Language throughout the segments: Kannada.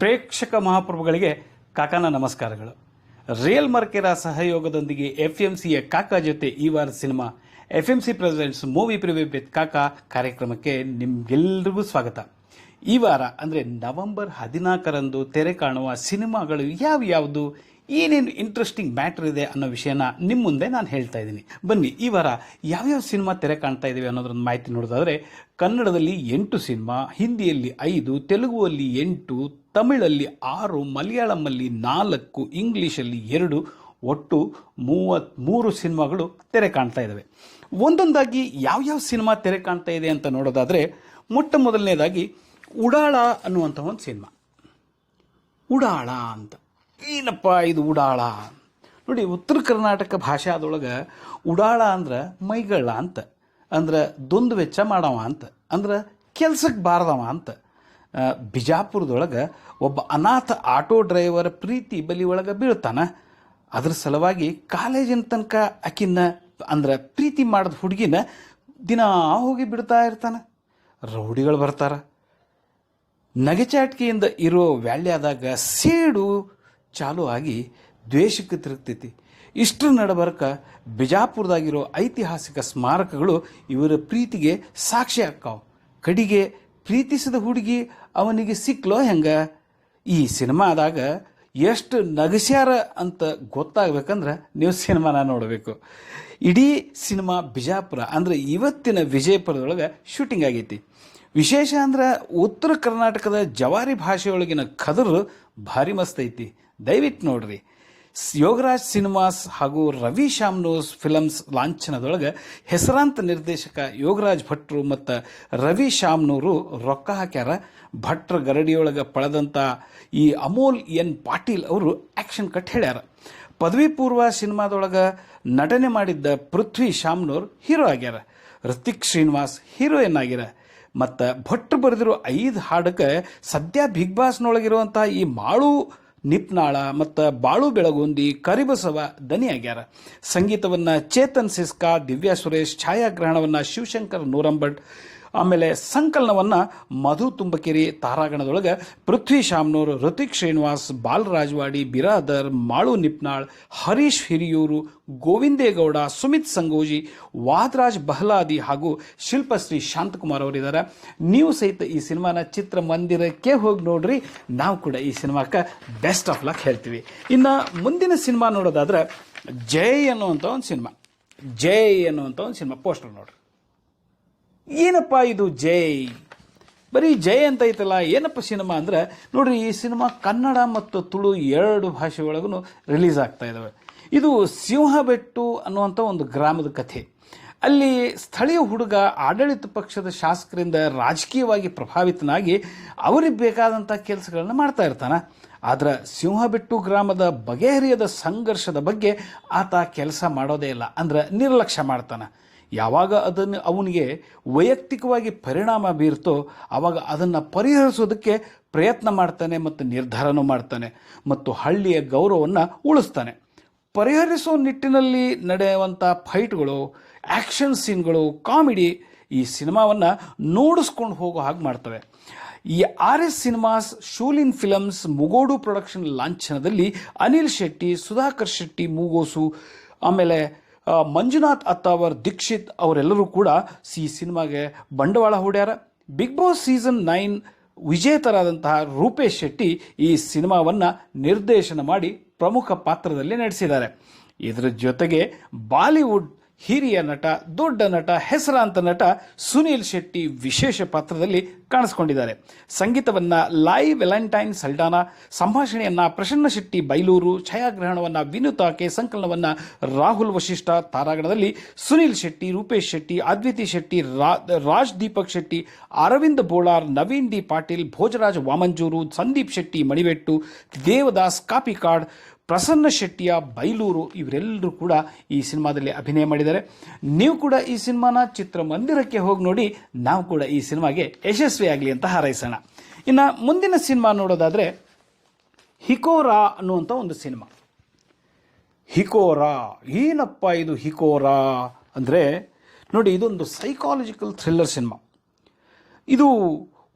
ಪ್ರೇಕ್ಷಕ ಮಹಾಪ್ರಭುಗಳಿಗೆ ಕಾಕಾನ ನಮಸ್ಕಾರಗಳು. ರಿಯಲ್ ಮರ್ಕೆರ ಸಹಯೋಗದೊಂದಿಗೆ ಎಫ್ ಎಂ ಸಿಯ ಕಾಕಾ ಜೊತೆ ಈ ವಾರ cinema F M C presidents movie preview with Kaka ಕಾರ್ಯಕ್ರಮಕ್ಕೆ ನಿಮ್ಗೆಲ್ರಿಗೂ ಸ್ವಾಗತ. ಈ ವಾರ ಅಂದರೆ ನವೆಂಬರ್ ಹದಿನಾಲ್ಕರಂದು ತೆರೆ ಕಾಣುವ ಸಿನಿಮಾಗಳು ಯಾವ್ಯಾವುದು? ಏನೇನು ಇಂಟ್ರೆಸ್ಟಿಂಗ್ ಮ್ಯಾಟ್ರ್ ಇದೆ ಅನ್ನೋ ವಿಷಯನ ನಿಮ್ಮ ಮುಂದೆ ನಾನು ಹೇಳ್ತಾ ಇದ್ದೀನಿ. ಬನ್ನಿ, ಈ ವಾರ ಯಾವ್ಯಾವ ಸಿನಿಮಾ ತೆರೆ ಕಾಣ್ತಾ ಇದ್ದೀವಿ ಅನ್ನೋದ್ರೊಂದು ಮಾಹಿತಿ ನೋಡೋದಾದರೆ, ಕನ್ನಡದಲ್ಲಿ ಎಂಟು ಸಿನಿಮಾ, ಹಿಂದಿಯಲ್ಲಿ ಐದು, ತೆಲುಗುವಲ್ಲಿ ಎಂಟು, ತಮಿಳಲ್ಲಿ ಆರು, ಮಲಯಾಳಮಲ್ಲಿ ನಾಲ್ಕು, ಇಂಗ್ಲೀಷಲ್ಲಿ ಎರಡು, ಒಟ್ಟು ಮೂವತ್ತ್ಮೂರು ಸಿನಿಮಾಗಳು ತೆರೆ ಕಾಣ್ತಾ ಇದ್ದಾವೆ. ಒಂದೊಂದಾಗಿ ಯಾವ್ಯಾವ ಸಿನಿಮಾ ತೆರೆ ಕಾಣ್ತಾ ಇದೆ ಅಂತ ನೋಡೋದಾದರೆ, ಮೊಟ್ಟ ಮೊದಲನೇದಾಗಿ ಉಡಾಳ ಅನ್ನುವಂಥ ಒಂದು ಸಿನಿಮಾ. ಉಡಾಳ ಅಂತ. ಏನಪ್ಪ ಇದು ಉಡಾಳ? ನೋಡಿ, ಉತ್ತರ ಕರ್ನಾಟಕ ಭಾಷಾದೊಳಗೆ ಉಡಾಳ ಅಂದ್ರೆ ಮೈಗಳ ಅಂತ, ಅಂದ್ರೆ ದೊಂದು ವೆಚ್ಚ ಮಾಡವ ಅಂತ, ಅಂದ್ರೆ ಕೆಲ್ಸಕ್ಕೆ ಬಾರದವ ಅಂತ. ಬಿಜಾಪುರದೊಳಗೆ ಒಬ್ಬ ಅನಾಥ ಆಟೋ ಡ್ರೈವರ್ ಪ್ರೀತಿ ಬಲಿ ಒಳಗೆ ಬೀಳ್ತಾನೆ. ಅದ್ರ ಸಲುವಾಗಿ ಕಾಲೇಜಿನ ತನಕ ಆಕಿನ ಅಂದ್ರೆ ಪ್ರೀತಿ ಮಾಡಿದ ಹುಡುಗಿನ ದಿನ ಹೋಗಿ ಬಿಡ್ತಾ ಇರ್ತಾನೆ. ರೌಡಿಗಳು ಬರ್ತಾರ. ನಗೆಚಾಟಿಕೆಯಿಂದ ಇರೋ ವ್ಯಾಳ್ಯಾದಾಗ ಸೇಡು ಚಾಲು ಆಗಿ ದ್ವೇಷಕ್ಕೆ ತಿರುಗ್ತೈತಿ. ಇಷ್ಟರ ನಡಬರ್ಕ ಬಿಜಾಪುರದಾಗಿರೋ ಐತಿಹಾಸಿಕ ಸ್ಮಾರಕಗಳು ಇವರ ಪ್ರೀತಿಗೆ ಸಾಕ್ಷಿ ಆಕ್ಕಾವ ಕಡಿಗೆ ಪ್ರೀತಿಸಿದ ಹುಡುಗಿ ಅವನಿಗೆ ಸಿಕ್ಲೋ ಹೆಂಗ? ಈ ಸಿನಿಮಾದಾಗ ಎಷ್ಟು ನಗಸ್ಯಾರ ಅಂತ ಗೊತ್ತಾಗ್ಬೇಕಂದ್ರೆ ನೀವು ಸಿನಿಮಾನ ನೋಡಬೇಕು. ಇಡೀ ಸಿನಿಮಾ ಬಿಜಾಪುರ, ಅಂದರೆ ಇವತ್ತಿನ ವಿಜಯಪುರದೊಳಗೆ ಶೂಟಿಂಗ್ ಆಗೈತಿ. ವಿಶೇಷ ಅಂದ್ರೆ ಉತ್ತರ ಕರ್ನಾಟಕದ ಜವಾರಿ ಭಾಷೆಯೊಳಗಿನ ಕದರು ಭಾರಿ ಮಸ್ತ್ ಐತಿ. ದಯವಿಟ್ಟು ನೋಡ್ರಿ. ಯೋಗರಾಜ್ ಸಿನಿಮಾಸ್ ಹಾಗೂ ರವಿ ಶಾಮ್ನೋಸ್ ಫಿಲಮ್ಸ್ ಲಾಂಛನದೊಳಗೆ ಹೆಸರಾಂತ ನಿರ್ದೇಶಕ ಯೋಗರಾಜ್ ಭಟ್ರು ಮತ್ತು ರವಿ ಶಾಮ್ನೂರು ರೊಕ್ಕ ಹಾಕ್ಯಾರ. ಭಟ್ರ ಗರಡಿಯೊಳಗೆ ಪಳೆದಂಥ ಈ ಅಮೋಲ್ ಎನ್ ಪಾಟೀಲ್ ಅವರು ಆ್ಯಕ್ಷನ್ ಕಟ್ ಹೇಳ್ಯಾರ. ಪದವಿ ಪೂರ್ವ ಸಿನಿಮಾದೊಳಗೆ ನಟನೆ ಮಾಡಿದ್ದ ಪೃಥ್ವಿ ಶಾಮ್ನೂರ್ ಹೀರೋ ಆಗ್ಯಾರ. ಋತಿಕ್ ಶ್ರೀನಿವಾಸ್ ಹೀರೋಯಿನ್ ಆಗ್ಯಾರ ಮತ್ತು ಭಟ್ರು ಬರೆದಿರೋ ಐದು ಹಾಡಕ್ಕೆ ಸದ್ಯ ಬಿಗ್ ಬಾಸ್ನೊಳಗಿರುವಂಥ ಈ ಮಾಳು ನಿಪ್ನಾಳ ಮತ್ತು ಬಾಳು ಬೆಳಗುಂದಿ ಕರಿಬಸವ ದನಿಯಾಗ್ಯಾರ. ಸಂಗೀತವನ್ನು ಚೇತನ್ ಸಿಸ್ಕಾ ದಿವ್ಯಾ ಸುರೇಶ್ ಛಾಯಾಗ್ರಹಣವನ್ನು ಶಿವಶಂಕರ್ ನೂರಂಭಟ್ ಆಮೇಲೆ ಸಂಕಲನವನ್ನು ಮಧು ತುಂಬಕೇರಿ ತಾರಾಗಣದೊಳಗೆ ಪೃಥ್ವಿ ಶಾಮ್ನೂರ್ ಋತಿಕ್ ಶ್ರೀನಿವಾಸ್, ಬಾಲರಾಜವಾಡಿ, ಬಿರಾದರ್, ಮಾಳು ನಿಪ್ನಾಳ್, ಹರೀಶ್ ಹಿರಿಯೂರು, ಗೋವಿಂದೇಗೌಡ, ಸುಮಿತ್ ಸಂಗೋಜಿ, ವಾದರಾಜ್ ಬಹ್ಲಾದಿ ಹಾಗೂ ಶಿಲ್ಪಶ್ರೀ ಶಾಂತಕುಮಾರ್ ಅವರಿದ್ದಾರೆ. ನೀವು ಸಹಿತ ಈ ಸಿನಿಮಾನ ಚಿತ್ರಮಂದಿರಕ್ಕೆ ಹೋಗಿ ನೋಡ್ರಿ. ನಾವು ಕೂಡ ಈ ಸಿನಿಮಾಕ್ಕೆ ಬೆಸ್ಟ್ ಆಫ್ ಲಕ್ ಹೇಳ್ತೀವಿ. ಇನ್ನು ಮುಂದಿನ ಸಿನಿಮಾ ನೋಡೋದಾದ್ರೆ ಜೈ ಅನ್ನುವಂಥ ಒಂದು ಸಿನಿಮಾ. ಜೈ ಅನ್ನುವಂಥ ಒಂದು ಸಿನಿಮಾ. ಪೋಸ್ಟರ್ ನೋಡ್ರಿ. ಏನಪ್ಪ ಇದು ಜೈ ಬರೀ ಜೈ ಅಂತ ಐತಲ್ಲ, ಏನಪ್ಪ ಸಿನಿಮಾ ಅಂದ್ರೆ, ನೋಡ್ರಿ, ಈ ಸಿನಿಮಾ ಕನ್ನಡ ಮತ್ತು ತುಳು ಎರಡು ಭಾಷೆ ಒಳಗೂ ರಿಲೀಸ್ ಆಗ್ತಾ ಇದ್ದಾವೆ ಇದು ಸಿಂಹಬೆಟ್ಟು ಅನ್ನುವಂಥ ಒಂದು ಗ್ರಾಮದ ಕಥೆ. ಅಲ್ಲಿ ಸ್ಥಳೀಯ ಹುಡುಗ ಆಡಳಿತ ಪಕ್ಷದ ಶಾಸಕರಿಂದ ರಾಜಕೀಯವಾಗಿ ಪ್ರಭಾವಿತನಾಗಿ ಅವರಿಗೆ ಬೇಕಾದಂಥ ಕೆಲಸಗಳನ್ನ ಮಾಡ್ತಾ ಇರ್ತಾನೆ. ಆದ್ರೆ ಸಿಂಹಬೆಟ್ಟು ಗ್ರಾಮದ ಬಗೆಹರಿಯದ ಸಂಘರ್ಷದ ಬಗ್ಗೆ ಆತ ಕೆಲಸ ಮಾಡೋದೇ ಇಲ್ಲ, ಅಂದ್ರೆ ನಿರ್ಲಕ್ಷ್ಯ ಮಾಡ್ತಾನೆ. ಯಾವಾಗ ಅದನ್ನು ಅವನಿಗೆ ವೈಯಕ್ತಿಕವಾಗಿ ಪರಿಣಾಮ ಬೀರ್ತೋ ಆವಾಗ ಅದನ್ನು ಪರಿಹರಿಸೋದಕ್ಕೆ ಪ್ರಯತ್ನ ಮಾಡ್ತಾನೆ ಮತ್ತು ನಿರ್ಧಾರನೂ ಮಾಡ್ತಾನೆ ಮತ್ತು ಹಳ್ಳಿಯ ಗೌರವವನ್ನು ಉಳಿಸ್ತಾನೆ. ಪರಿಹರಿಸೋ ನಿಟ್ಟಿನಲ್ಲಿ ನಡೆಯುವಂಥ ಫೈಟ್ಗಳು ಆ್ಯಕ್ಷನ್ ಸೀನ್ಗಳು, ಕಾಮಿಡಿ ಈ ಸಿನಿಮಾವನ್ನು ನೋಡಿಸ್ಕೊಂಡು ಹೋಗೋ ಹಾಗೆ ಮಾಡ್ತವೆ. ಈ R S cinemas, Shoolin films, Mugodu production ಲಾಂಛನದಲ್ಲಿ Anil Shetty, Sudhakar Shetty, ಮೂಗೋಸು, ಆಮೇಲೆ ಮಂಜುನಾಥ್ ಅತ್ತಾವರ್ ದೀಕ್ಷಿತ್ ಅವರೆಲ್ಲರೂ ಕೂಡ ಈ ಸಿನಿಮಾಗೆ ಬಂಡವಾಳ ಹೂಡ್ಯಾರ. ಬಿಗ್ ಬಾಸ್ ಸೀಸನ್ ನೈನ್ ವಿಜೇತರಾದಂತಹ ರೂಪೇಶ್ ಶೆಟ್ಟಿ ಈ ಸಿನಿಮಾವನ್ನು ನಿರ್ದೇಶನ ಮಾಡಿ ಪ್ರಮುಖ ಪಾತ್ರದಲ್ಲಿ ನಡೆಸಿದ್ದಾರೆ ಇದರ ಜೊತೆಗೆ ಬಾಲಿವುಡ್ ಹಿರಿಯ ನಟ, ದೊಡ್ಡ ನಟ, ಹೆಸರಾಂತ ನಟ ಸುನೀಲ್ ಶೆಟ್ಟಿ ವಿಶೇಷ ಪಾತ್ರದಲ್ಲಿ ಕಾಣಿಸ್ಕೊಂಡಿದ್ದಾರೆ. ಸಂಗೀತವನ್ನ ಲಾಯ್ ವೆಲೆಂಟೈನ್ ಸಲ್ಡಾನ ಸಂಭಾಷಣೆಯನ್ನ ಪ್ರಸನ್ನ ಶೆಟ್ಟಿ ಬೈಲೂರು, ಛಾಯಾಗ್ರಹಣವನ್ನು ವಿನುತಾಕೆ ಸಂಕಲನವನ್ನ ರಾಹುಲ್ ವಶಿಷ್ಠ ತಾರಾಗಣದಲ್ಲಿ ಸುನೀಲ್ ಶೆಟ್ಟಿ, ರೂಪೇಶ್ ಶೆಟ್ಟಿ ಅದ್ವಿತಿ ಶೆಟ್ಟಿ ರಾಜ್ ದೀಪಕ್ ಶೆಟ್ಟಿ, ಅರವಿಂದ್ ಬೋಳಾರ್, ನವೀನ್ ಡಿ ಪಾಟೀಲ್, ಭೋಜರಾಜ್ ವಾಮಂಜೂರು, ಸಂದೀಪ್ ಶೆಟ್ಟಿ ಮಣಿವೆಟ್ಟು, ದೇವದಾಸ್ ಕಾಪಿಕಾಡ್ ಪ್ರಸನ್ನ ಶೆಟ್ಟಿಯ ಬೈಲೂರು ಇವರೆಲ್ಲರೂ ಕೂಡ ಈ ಸಿನಿಮಾದಲ್ಲಿ ಅಭಿನಯ ಮಾಡಿದ್ದಾರೆ. ನೀವು ಕೂಡ ಈ ಸಿನಿಮಾನ ಚಿತ್ರಮಂದಿರಕ್ಕೆ ಹೋಗಿ ನೋಡಿ, ನಾವು ಕೂಡ ಈ ಸಿನಿಮಾಗೆ ಯಶಸ್ವಿಯಾಗಲಿ ಅಂತ ಹಾರೈಸೋಣ. ಇನ್ನು ಮುಂದಿನ ಸಿನಿಮಾ ನೋಡೋದಾದರೆ ಹಿಕೋರಾ ಅನ್ನುವಂಥ ಒಂದು ಸಿನಿಮಾ. ಹಿಕೋರಾ, ಏನಪ್ಪ ಇದು ಹಿಕೋರಾ ಅಂದರೆ, ನೋಡಿ ಇದೊಂದು ಸೈಕಾಲಜಿಕಲ್ ಥ್ರಿಲ್ಲರ್ ಸಿನಿಮಾ. ಇದು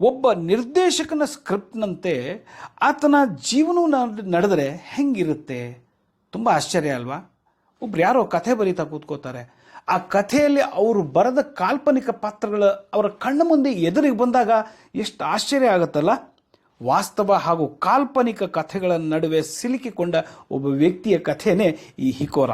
ಒಬ್ಬ ನಿರ್ದೇಶಕನ ಸ್ಕ್ರಿಪ್ಟ್ನಂತೆ ಆತನ ಜೀವನವು ನಡ್- ನಡೆದರೆ ಹೆಂಗಿರುತ್ತೆ? ತುಂಬ ಆಶ್ಚರ್ಯ ಅಲ್ವಾ? ಒಬ್ರು ಯಾರೋ ಕಥೆ ಬರೀತಾ ಕೂತ್ಕೋತಾರೆ. ಆ ಕಥೆಯಲ್ಲಿ ಅವರು ಬರೆದ ಕಾಲ್ಪನಿಕ ಪಾತ್ರಗಳ ಅವರ ಕಣ್ಣು ಮುಂದೆ ಎದುರಿಗೆ ಬಂದಾಗ ಎಷ್ಟು ಆಶ್ಚರ್ಯ ಆಗುತ್ತಲ್ಲ? ವಾಸ್ತವ ಹಾಗೂ ಕಾಲ್ಪನಿಕ ಕಥೆಗಳ ನಡುವೆ ಸಿಲುಕಿಕೊಂಡ ಒಬ್ಬ ವ್ಯಕ್ತಿಯ ಕಥೆನೇ ಈ ಹಿಕೋರ.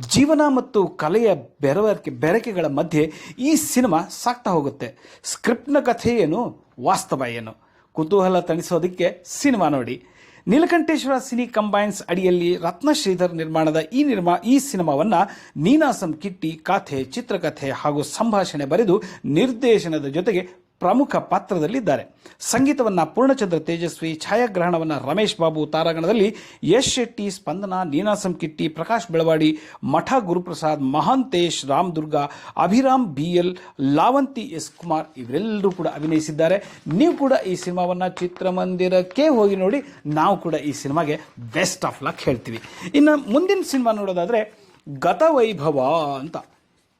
ಜೀವನ ಮತ್ತು ಕಲೆಯ ಬೆರವರಿಕೆ, ಬೆರಕೆಗಳ ಮಧ್ಯೆ ಈ ಸಿನಿಮಾ ಸಾಕ್ತಾ ಹೋಗುತ್ತೆ. ಸ್ಕ್ರಿಪ್ಟ್ನ ಕಥೆ ಏನು, ವಾಸ್ತವ ಏನು? ಕುತೂಹಲ ತಣಿಸೋದಕ್ಕೆ ಸಿನಿಮಾ ನೋಡಿ. ನೀಲಕಂಠೇಶ್ವರ ಸಿನಿ ಕಂಬೈನ್ಸ್ ಅಡಿಯಲ್ಲಿ ರತ್ನ ಶ್ರೀಧರ್ ನಿರ್ಮಾಣದ ಈ ನಿರ್ಮಾ, ಈ ಸಿನಿಮಾವನ್ನು ನೀನಾಸಂ ಕಿಟ್ಟಿ ಕಥೆ, ಚಿತ್ರಕಥೆ ಹಾಗೂ ಸಂಭಾಷಣೆ ಬರೆದು ನಿರ್ದೇಶನದ ಜೊತೆಗೆ ಪ್ರಮುಖ ಪಾತ್ರದಲ್ಲಿದ್ದಾರೆ. ಸಂಗೀತವನ್ನ ಪೂರ್ಣಚಂದ್ರ ತೇಜಸ್ವಿ, ಛಾಯಾಗ್ರಹಣವನ್ನ ರಮೇಶ್ ಬಾಬು ತಾರಾಗಣದಲ್ಲಿ ಯಶ್ ಶೆಟ್ಟಿ, ಸ್ಪಂದನ Ninasam Kitty Prakash Belawadi, Mata Guruprasad, Mahantesh Ram Durga Abhiram B L, Lavanti S Kumar ಇವರೆಲ್ಲರೂ ಕೂಡ ಅಭಿನಯಿಸಿದ್ದಾರೆ. ನೀವು ಕೂಡ ಈ ಸಿನಿಮಾವನ್ನ ಚಿತ್ರಮಂದಿರಕ್ಕೆ ಹೋಗಿ ನೋಡಿ, ನಾವು ಕೂಡ ಈ ಸಿನಿಮಾಗೆ ಬೆಸ್ಟ್ ಆಫ್ ಲಕ್ ಹೇಳ್ತೀವಿ. ಇನ್ನು ಮುಂದಿನ ಸಿನಿಮಾ ನೋಡೋದಾದ್ರೆ ಗತವೈಭವ ಅಂತ.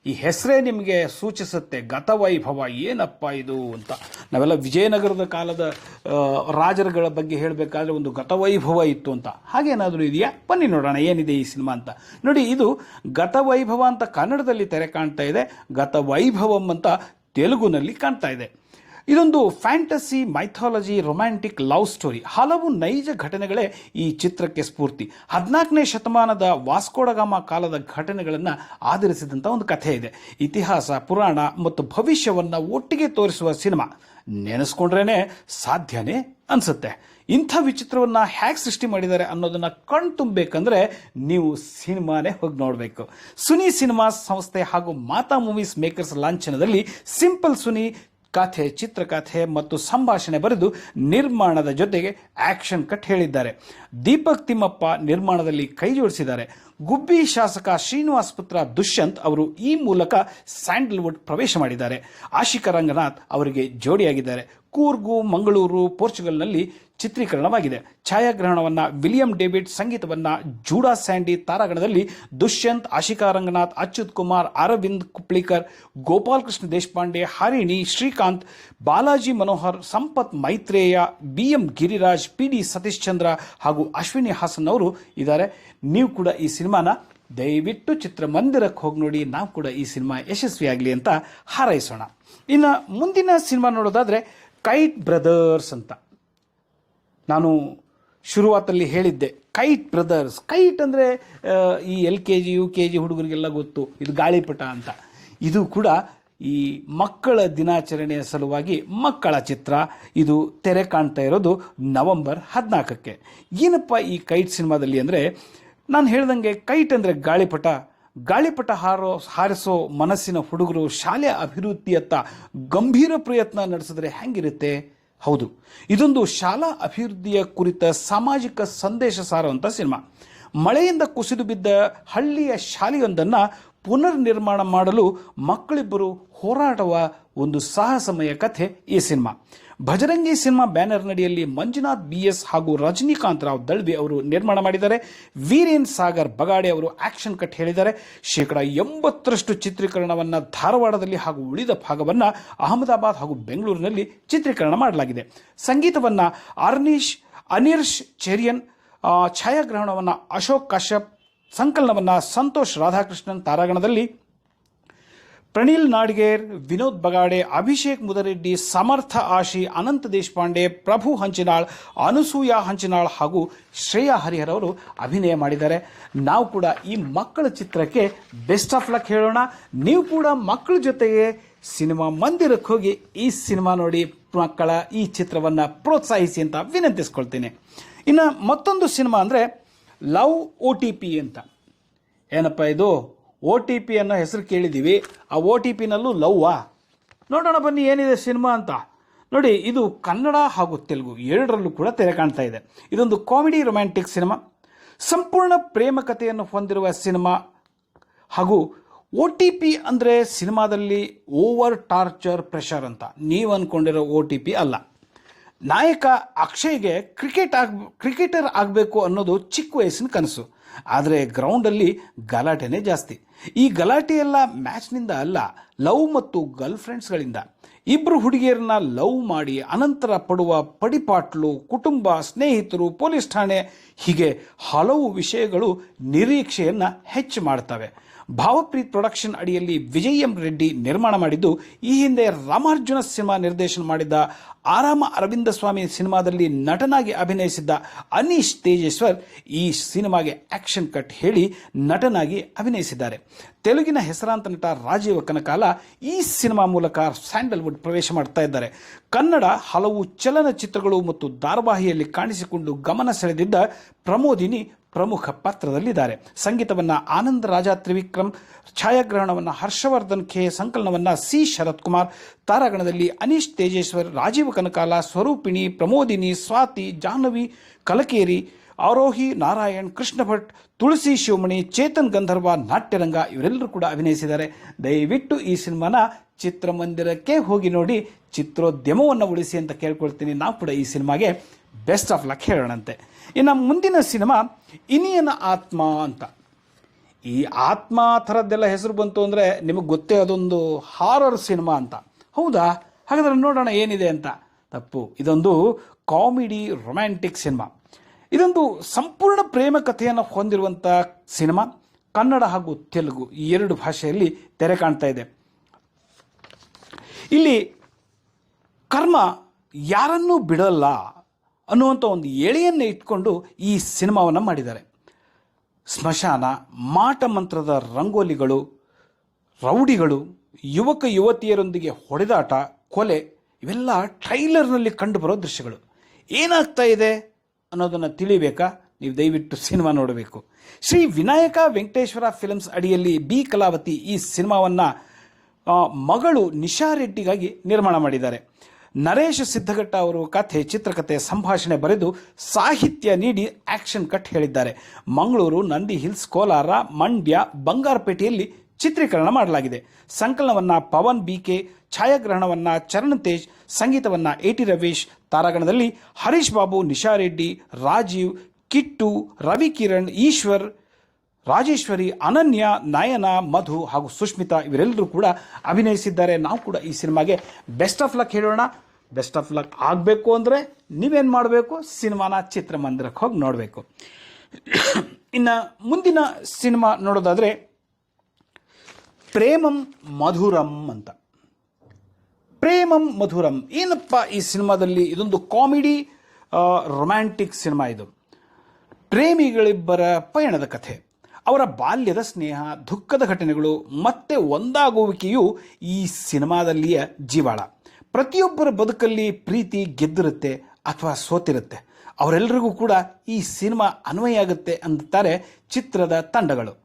ಈ ಹೆಸರೇ ನಿಮಗೆ ಸೂಚಿಸುತ್ತೆ, ಗತವೈಭವ, ಏನಪ್ಪ ಇದು ಅಂತ. ನಾವೆಲ್ಲ ವಿಜಯನಗರದ ಕಾಲದ ರಾಜರುಗಳ ಬಗ್ಗೆ ಹೇಳಬೇಕಾದ್ರೆ ಒಂದು ಗತವೈಭವ ಇತ್ತು ಅಂತ. ಹಾಗೇನಾದರೂ ಇದೆಯಾ? ಬನ್ನಿ ನೋಡೋಣ, ಏನಿದೆ ಈ ಸಿನಿಮಾ ಅಂತ. ನೋಡಿ, ಇದು ಗತವೈಭವ ಅಂತ ಕನ್ನಡದಲ್ಲಿ ತೆರೆ ಕಾಣ್ತಾ ಇದೆ, ಗತವೈಭವಂ ಅಂತ ತೆಲುಗುನಲ್ಲಿ ಕಾಣ್ತಾ ಇದೆ. ಇದೊಂದು fantasy, mythology, romantic love story. ಹಲವು ನೈಜ ಘಟನೆಗಳೇ ಈ ಚಿತ್ರಕ್ಕೆ ಸ್ಫೂರ್ತಿ. ಹದಿನಾಲ್ಕನೇ ಶತಮಾನದ ವಾಸ್ಕೋಡಗಾಮ ಕಾಲದ ಘಟನೆಗಳನ್ನು ಆಧರಿಸಿದಂಥ ಒಂದು ಕಥೆ ಇದೆ. ಇತಿಹಾಸ, ಪುರಾಣ ಮತ್ತು ಭವಿಷ್ಯವನ್ನು ಒಟ್ಟಿಗೆ ತೋರಿಸುವ ಸಿನಿಮಾ. ನೆನೆಸ್ಕೊಂಡ್ರೇ ಸಾಧ್ಯನೇ ಅನಿಸುತ್ತೆ. ಇಂಥ ವಿಚಿತ್ರವನ್ನು ಹ್ಯಾಕ್ ಸೃಷ್ಟಿ ಮಾಡಿದ್ದಾರೆ ಅನ್ನೋದನ್ನು ಕಣ್ ತುಂಬಬೇಕಂದ್ರೆ ನೀವು ಸಿನಿಮಾನೇ ಹೋಗಿ ನೋಡಬೇಕು. ಸುನಿ ಸಿನಿಮಾ ಸಂಸ್ಥೆ ಹಾಗೂ ಮಾತಾ ಮೂವೀಸ್ ಮೇಕರ್ಸ್ ಲಾಂಛನದಲ್ಲಿ ಸಿಂಪಲ್ ಸುನಿ ಕಥೆ, ಚಿತ್ರಕಥೆ ಮತ್ತು ಸಂಭಾಷಣೆ ಬರೆದು ನಿರ್ಮಾಣದ ಜೊತೆಗೆ ಆಕ್ಷನ್ ಕಟ್ ಹೇಳಿದ್ದಾರೆ. ದೀಪಕ್ ತಿಮ್ಮಪ್ಪ ನಿರ್ಮಾಣದಲ್ಲಿ ಕೈ ಜೋಡಿಸಿದ್ದಾರೆ. ಗುಬ್ಬಿ ಶಾಸಕ ಶ್ರೀನಿವಾಸ್ ಪುತ್ರ ದುಷ್ಯಂತ್ ಅವರು ಈ ಮೂಲಕ ಸ್ಯಾಂಡಲ್ವುಡ್ ಪ್ರವೇಶ ಮಾಡಿದ್ದಾರೆ. ಆಶಿಕಾ ರಂಗನಾಥ್ ಅವರಿಗೆ ಜೋಡಿಯಾಗಿದ್ದಾರೆ. ಕೂರ್ಗು, ಮಂಗಳೂರು, ಪೋರ್ಚುಗಲ್ನಲ್ಲಿ ಚಿತ್ರೀಕರಣವಾಗಿದೆ. ಛಾಯಾಗ್ರಹಣವನ್ನ ವಿಲಿಯಂ ಡೇವಿಡ್, ಸಂಗೀತವನ್ನ Judah Sandy ತಾರಾಗಣದಲ್ಲಿ Dushyanth, Ashika Ranganath, Achyuth Kumar, Aravind Kuplikar, Gopal Krishna Deshpande, Harini Srikanth, Balaji Manohar, Sampath Maitreya B M Giriraj P D Satish Chandra ಹಾಗೂ ಅಶ್ವಿನಿ ಹಾಸನ್ ಅವರು ಇದ್ದಾರೆ. ನೀವು ಕೂಡ ಈ ಸಿನಿಮಾನ ದಯವಿಟ್ಟು ಚಿತ್ರಮಂದಿರಕ್ಕೆ ಹೋಗಿ ನೋಡಿ, ನಾವು ಕೂಡ ಈ ಸಿನಿಮಾ ಯಶಸ್ವಿಯಾಗಲಿ ಅಂತ ಹಾರೈಸೋಣ. ಇನ್ನು ಮುಂದಿನ ಸಿನಿಮಾ ನೋಡೋದಾದರೆ ಕೈಟ್ ಬ್ರದರ್ಸ್ ಅಂತ. ನಾನು ಶುರುವಾತಲ್ಲಿ ಹೇಳಿದ್ದೆ. ಕೈಟ್ ಬ್ರದರ್ಸ್ ಕೈಟ್ ಅಂದರೆ ಈ L K G, U K G ಹುಡುಗರಿಗೆಲ್ಲ ಗೊತ್ತು. ಇದು ಗಾಳಿಪಟ ಅಂತ. ಇದು ಕೂಡ ಈ ಮಕ್ಕಳ ದಿನಾಚರಣೆಯ ಸಲುವಾಗಿ ಮಕ್ಕಳ ಚಿತ್ರ. ಇದು ತೆರೆ ಕಾಣ್ತಾ ಇರೋದು ನವೆಂಬರ್ ಹದಿನಾಲ್ಕಕ್ಕೆ. ಏನಪ್ಪ ಈ ಕೈಟ್ ಸಿನಿಮಾದಲ್ಲಿ ಅಂದರೆ, ನಾನು ಹೇಳ್ದಂಗೆ ಕೈಟ್ ಅಂದರೆ ಗಾಳಿಪಟ. ಗಾಳಿಪಟ ಹಾರೋ, ಹಾರಿಸೋ ಮನಸ್ಸಿನ ಹುಡುಗರು ಶಾಲೆ ಅಭಿವೃದ್ಧಿಯತ್ತ ಗಂಭೀರ ಪ್ರಯತ್ನ ನಡೆಸಿದ್ರೆ ಹೆಂಗಿರುತ್ತೆ? ಹೌದು. ಇದೊಂದು ಶಾಲಾ ಅಭಿವೃದ್ಧಿಯ ಕುರಿತ ಸಾಮಾಜಿಕ ಸಂದೇಶ ಸಾರುವಂಥ ಸಿನಿಮಾ. ಮಳೆಯಿಂದ ಕುಸಿದು ಬಿದ್ದ ಹಳ್ಳಿಯ ಶಾಲೆಯೊಂದನ್ನು ಪುನರ್ ನಿರ್ಮಾಣ ಮಾಡಲು ಮಕ್ಕಳಿಬ್ಬರು ಹೋರಾಡುವ ಒಂದು ಸಾಹಸಮಯ ಕಥೆ ಈ ಸಿನಿಮಾ. ಭಜರಂಗಿ ಸಿನಿಮಾ ಬ್ಯಾನರ್ ನಡಿಯಲ್ಲಿ ಮಂಜುನಾಥ್ ಬಿ ಎಸ್ ಹಾಗೂ ರಜನಿಕಾಂತ್ ರಾವ್ ದಳ್ವಿ ಅವರು ನಿರ್ಮಾಣ ಮಾಡಿದ್ದಾರೆ. ವೀರೇನ್ ಸಾಗರ್ ಬಗಾಡೆ ಅವರು ಆಕ್ಷನ್ ಕಟ್ ಹೇಳಿದ್ದಾರೆ. ಶೇಕಡ ಎಂಬತ್ತರಷ್ಟು ಚಿತ್ರೀಕರಣವನ್ನು ಧಾರವಾಡದಲ್ಲಿ ಹಾಗೂ ಉಳಿದ ಭಾಗವನ್ನು ಅಹಮದಾಬಾದ್ ಹಾಗೂ ಬೆಂಗಳೂರಿನಲ್ಲಿ ಚಿತ್ರೀಕರಣ ಮಾಡಲಾಗಿದೆ. ಸಂಗೀತವನ್ನು ಅರ್ನೀಶ್, ಅನಿರ್ಶ್ ಚೆರಿಯನ್ ಛಾಯಾಗ್ರಹಣವನ್ನು ಅಶೋಕ್ ಕಶ್ಯಪ್, ಸಂಕಲನವನ್ನು ಸಂತೋಷ್ ರಾಧಾಕೃಷ್ಣನ್ ತಾರಾಗಣದಲ್ಲಿ ಪ್ರನಿಲ್ ನಾಡ್ಗೇರ್, ವಿನೋದ್ ಬಗಾಡೆ, ಅಭಿಷೇಕ್ ಮುದರೆಡ್ಡಿ, ಸಮರ್ಥ ಆಶಿ, ಅನಂತ ದೇಶಪಾಂಡೆ, ಪ್ರಭು ಹಂಚಿನಾಳ್, ಅನುಸೂಯ ಹಂಚಿನಾಳ್ ಹಾಗೂ ಶ್ರೇಯಾ ಹರಿಹರ್ ಅವರು ಅಭಿನಯ ಮಾಡಿದ್ದಾರೆ. ನಾವು ಕೂಡ ಈ ಮಕ್ಕಳ ಚಿತ್ರಕ್ಕೆ ಬೆಸ್ಟ್ ಆಫ್ ಲಕ್ ಹೇಳೋಣ. ನೀವು ಕೂಡ ಮಕ್ಕಳ ಜೊತೆಗೆ ಸಿನಿಮಾ ಮಂದಿರಕ್ಕೆ ಹೋಗಿ ಈ ಸಿನಿಮಾ ನೋಡಿ ಮಕ್ಕಳ ಈ ಚಿತ್ರವನ್ನು ಪ್ರೋತ್ಸಾಹಿಸಿ ಅಂತ ವಿನಂತಿಸ್ಕೊಳ್ತೀನಿ. ಇನ್ನು ಮತ್ತೊಂದು ಸಿನಿಮಾ ಅಂದರೆ ಲವ್ ಓ ಟಿ ಪಿ ಅಂತ. ಏನಪ್ಪ ಇದು? ಒ ಟಿ ಪಿ ಅನ್ನೋ ಹೆಸರು ಕೇಳಿದ್ದೀವಿ. ಆ ಒ ಟಿ ಪಿನಲ್ಲೂ ಲವ್ವಾ. ನೋಡೋಣ ಬನ್ನಿ, ಏನಿದೆ ಸಿನಿಮಾ ಅಂತ. ನೋಡಿ, ಇದು ಕನ್ನಡ ಹಾಗೂ ತೆಲುಗು ಎರಡರಲ್ಲೂ ಕೂಡ ತೆರೆ ಕಾಣ್ತಾ ಇದೆ. ಇದೊಂದು ಕಾಮಿಡಿ ರೊಮ್ಯಾಂಟಿಕ್ ಸಿನಿಮಾ. ಸಂಪೂರ್ಣ ಪ್ರೇಮ ಕಥೆಯನ್ನು ಹೊಂದಿರುವ ಸಿನಿಮಾ. ಹಾಗೂ ಒ ಟಿ ಪಿ ಅಂದರೆ ಸಿನಿಮಾದಲ್ಲಿ ಓವರ್ ಟಾರ್ಚರ್ ಪ್ರೆಷರ್ ಅಂತ. ನೀವು ಅಂದ್ಕೊಂಡಿರೋ ಒ ಟಿ ಪಿ ಅಲ್ಲ. ನಾಯಕ ಅಕ್ಷಯ್ಗೆ ಕ್ರಿಕೆಟ್ ಆಗ, ಕ್ರಿಕೆಟರ್ ಆಗಬೇಕು ಅನ್ನೋದು ಚಿಕ್ಕ ವಯಸ್ಸಿನ ಕನಸು. ಆದರೆ ಗ್ರೌಂಡಲ್ಲಿ ಗಲಾಟೆನೇ ಜಾಸ್ತಿ. ಈ ಗಲಾಟೆ ಎಲ್ಲ ಮ್ಯಾಚ್ನಿಂದ ಅಲ್ಲ, ಲವ್ ಮತ್ತು ಗರ್ಲ್ ಫ್ರೆಂಡ್ಸ್ಗಳಿಂದ ಇಬ್ಬರು ಹುಡುಗಿಯರನ್ನ ಲವ್ ಮಾಡಿ ಅನಂತರ ಪಡುವ ಪಡಿಪಾಟ್ಲು, ಕುಟುಂಬ ಸ್ನೇಹಿತರು, ಪೊಲೀಸ್ ಠಾಣೆ ಹೀಗೆ ಹಲವು ವಿಷಯಗಳು ನಿರೀಕ್ಷೆಯನ್ನು ಹೆಚ್ಚು ಮಾಡ್ತವೆ. ಭಾವಪ್ರೀತ್ ಪ್ರೊಡಕ್ಷನ್ ಅಡಿಯಲ್ಲಿ ವಿಜಯ್ ಎಂ ರೆಡ್ಡಿ ನಿರ್ಮಾಣ ಮಾಡಿದ್ದು, ಈ ಹಿಂದೆ ರಾಮಾರ್ಜುನ ಸಿನಿಮಾ ನಿರ್ದೇಶನ ಮಾಡಿದ್ದ ಆರಾಮ ಅರವಿಂದ ಸ್ವಾಮಿ ಸಿನಿಮಾದಲ್ಲಿ ನಟನಾಗಿ ಅಭಿನಯಿಸಿದ್ದ ಅನೀಶ್ ತೇಜೇಶ್ವರ್ ಈ ಸಿನಿಮಾಗೆ ಆಕ್ಷನ್ ಕಟ್ ಹೇಳಿ ನಟನಾಗಿ ಅಭಿನಯಿಸಿದ್ದಾರೆ. ತೆಲುಗಿನ ಹೆಸರಾಂತ ನಟ ರಾಜೀವ ಕನಕಾಲ ಈ ಸಿನಿಮಾ ಮೂಲಕ ಸ್ಯಾಂಡಲ್ವುಡ್ ಪ್ರವೇಶ ಮಾಡ್ತಾ ಇದ್ದಾರೆ. ಕನ್ನಡ ಹಲವು ಚಲನಚಿತ್ರಗಳು ಮತ್ತು ಧಾರಾವಾಹಿಯಲ್ಲಿ ಕಾಣಿಸಿಕೊಂಡು ಗಮನ ಸೆಳೆದಿದ್ದ ಪ್ರಮೋದಿನಿ ಪ್ರಮುಖ ಪಾತ್ರದಲ್ಲಿದ್ದಾರೆ. ಸಂಗೀತವನ್ನು ಆನಂದ ರಾಜ ತ್ರಿವಿಕ್ರಮ್, ಛಾಯಾಗ್ರಹಣವನ್ನು ಹರ್ಷವರ್ಧನ್ ಖೇ ಸಂಕಲನವನ್ನು ಸಿ ಶರತ್ ಕುಮಾರ್, ತಾರಾಗಣದಲ್ಲಿ ಅನೀಶ್ ತೇಜೇಶ್ವರ್, ರಾಜೀವ ಕನಕಾಲ, ಸ್ವರೂಪಿಣಿ, ಪ್ರಮೋದಿನಿ, ಸ್ವಾತಿ, ಜಾಹ್ನವಿ, ಕಲಕೇರಿ, ಆರೋಹಿ, ನಾರಾಯಣ್, ಕೃಷ್ಣ ಭಟ್, ತುಳಸಿ ಶಿವಮಣಿ, ಚೇತನ್ ಗಂಧರ್ವ, ನಾಟ್ಯರಂಗ ಇವರೆಲ್ಲರೂ ಕೂಡ ಅಭಿನಯಿಸಿದ್ದಾರೆ. ದಯವಿಟ್ಟು ಈ ಸಿನಿಮಾನ ಚಿತ್ರಮಂದಿರಕ್ಕೆ ಹೋಗಿ ನೋಡಿ, ಚಿತ್ರೋದ್ಯಮವನ್ನು ಉಳಿಸಿ ಅಂತ ಕೇಳ್ಕೊಳ್ತೀನಿ. ನಾವು ಕೂಡ ಈ ಸಿನಿಮಾಗೆ ಬೆಸ್ಟ್ ಆಫ್ ಲಕ್ ಹೇಳೋಣಂತೆ. ಇನ್ನು ಮುಂದಿನ ಸಿನಿಮಾ ಇನಿಯನ ಆತ್ಮ ಅಂತ. ಈ ಆತ್ಮ ಥರದ್ದೆಲ್ಲ ಹೆಸರು ಬಂತು ಅಂದರೆ ನಿಮಗೆ ಗೊತ್ತೇ ಅದೊಂದು ಹಾರರ್ ಸಿನಿಮಾ ಅಂತ. ಹೌದಾ? ಹಾಗಾದ್ರೆ ನೋಡೋಣ ಏನಿದೆ ಅಂತ. ತಪ್ಪು. ಇದೊಂದು ಕಾಮಿಡಿ ರೊಮ್ಯಾಂಟಿಕ್ ಸಿನಿಮಾ. ಇದೊಂದು ಸಂಪೂರ್ಣ ಪ್ರೇಮ ಕಥೆಯನ್ನು ಹೊಂದಿರುವಂಥ ಸಿನಿಮಾ. ಕನ್ನಡ ಹಾಗೂ ತೆಲುಗು ಈ ಎರಡು ಭಾಷೆಯಲ್ಲಿ ತೆರೆ ಕಾಣ್ತಾ ಇದೆ. ಇಲ್ಲಿ ಕರ್ಮ ಯಾರನ್ನೂ ಬಿಡಲ್ಲ. ಅನ್ನುವಂಥ ಒಂದು ಎಳೆಯನ್ನು ಇಟ್ಕೊಂಡು ಈ ಸಿನಿಮಾವನ್ನು ಮಾಡಿದ್ದಾರೆ. ಸ್ಮಶಾನ, ಮಾಟ ಮಂತ್ರದ ರಂಗೋಲಿಗಳು, ರೌಡಿಗಳು, ಯುವಕ ಯುವತಿಯರೊಂದಿಗೆ ಹೊಡೆದಾಟ, ಕೊಲೆ, ಇವೆಲ್ಲ ಟ್ರೈಲರ್ನಲ್ಲಿ ಕಂಡುಬರೋ ದೃಶ್ಯಗಳು. ಏನಾಗ್ತಾ ಇದೆ ಅನ್ನೋದನ್ನು ತಿಳಿಬೇಕಾ? ನೀವು ದಯವಿಟ್ಟು ಸಿನಿಮಾ ನೋಡಬೇಕು. ಶ್ರೀ ವಿನಾಯಕ ವೆಂಕಟೇಶ್ವರ ಫಿಲ್ಮ್ಸ್ ಅಡಿಯಲ್ಲಿ ಬಿ ಕಲಾವತಿ ಈ ಸಿನಿಮಾವನ್ನು ಮಗಳು ನಿಶಾ ರೆಡ್ಡಿಗಾಗಿ ನಿರ್ಮಾಣ ಮಾಡಿದ್ದಾರೆ. ನರೇಶ್ ಸಿದ್ದಘಟ್ಟ ಅವರು ಕಥೆ, ಚಿತ್ರಕಥೆ, ಸಂಭಾಷಣೆ ಬರೆದು ಸಾಹಿತ್ಯ ನೀಡಿ ಆಕ್ಷನ್ ಕಟ್ ಹೇಳಿದ್ದಾರೆ. ಮಂಗಳೂರು, ನಂದಿ ಹಿಲ್ಸ್, ಕೋಲಾರ, ಮಂಡ್ಯ, ಬಂಗಾರಪೇಟೆಯಲ್ಲಿ ಚಿತ್ರೀಕರಣ ಮಾಡಲಾಗಿದೆ. ಸಂಕಲನವನ್ನ ಪವನ್, ಬಿ ಕೆ, ಛಾಯಾಗ್ರಹಣವನ್ನ ಚರಣ್ ತೇಜ್, ಸಂಗೀತವನ್ನ ಎ ಟಿ ರವೀಶ್, ತಾರಾಗಣದಲ್ಲಿ ಹರೀಶ್ ಬಾಬು, ನಿಶಾ ರೆಡ್ಡಿ, ರಾಜೀವ್, ಕಿಟ್ಟು, ರವಿ ಕಿರಣ್, ಈಶ್ವರ್, ರಾಜೇಶ್ವರಿ, ಅನನ್ಯ, ನಯನ, ಮಧು ಹಾಗೂ ಸುಷ್ಮಿತಾ ಇವರೆಲ್ಲರೂ ಕೂಡ ಅಭಿನಯಿಸಿದ್ದಾರೆ. ನಾವು ಕೂಡ ಈ ಸಿನಿಮಾಗೆ ಬೆಸ್ಟ್ ಆಫ್ ಲಕ್ ಹೇಳೋಣ. ಬೆಸ್ಟ್ ಆಫ್ ಲಕ್ ಆಗಬೇಕು ಅಂದರೆ ನೀವೇನು ಮಾಡಬೇಕು? ಸಿನಿಮಾನ ಚಿತ್ರಮಂದಿರಕ್ಕೆ ಹೋಗಿ ನೋಡಬೇಕು. ಇನ್ನು ಮುಂದಿನ ಸಿನಿಮಾ ನೋಡೋದಾದರೆ ಪ್ರೇಮಂ ಮಧುರಂ ಅಂತ. ಪ್ರೇಮಂ ಮಧುರಂ. ಏನಪ್ಪ ಈ ಸಿನಿಮಾದಲ್ಲಿ? ಇದೊಂದು ಕಾಮಿಡಿ ರೊಮ್ಯಾಂಟಿಕ್ ಸಿನಿಮಾ ಇದು. ಪ್ರೇಮಿಗಳಿಬ್ಬರ ಪಯಣದ ಕಥೆ. ಅವರ ಬಾಲ್ಯದ ಸ್ನೇಹ, ದುಃಖದ ಘಟನೆಗಳು ಮತ್ತೆ ಒಂದಾಗುವಿಕೆಯು ಈ ಸಿನಿಮಾದಲ್ಲಿಯ ಜೀವಾಳ. ಪ್ರತಿಯೊಬ್ಬರ ಬದುಕಲ್ಲಿ ಪ್ರೀತಿ ಗೆದ್ದಿರುತ್ತೆ ಅಥವಾ ಸೋತಿರುತ್ತೆ. ಅವರೆಲ್ಲರಿಗೂ ಕೂಡ ಈ ಸಿನಿಮಾ ಅನ್ವಯ ಆಗುತ್ತೆ ಅಂತಾರೆ ಚಿತ್ರದ ತಂಡಗಳು.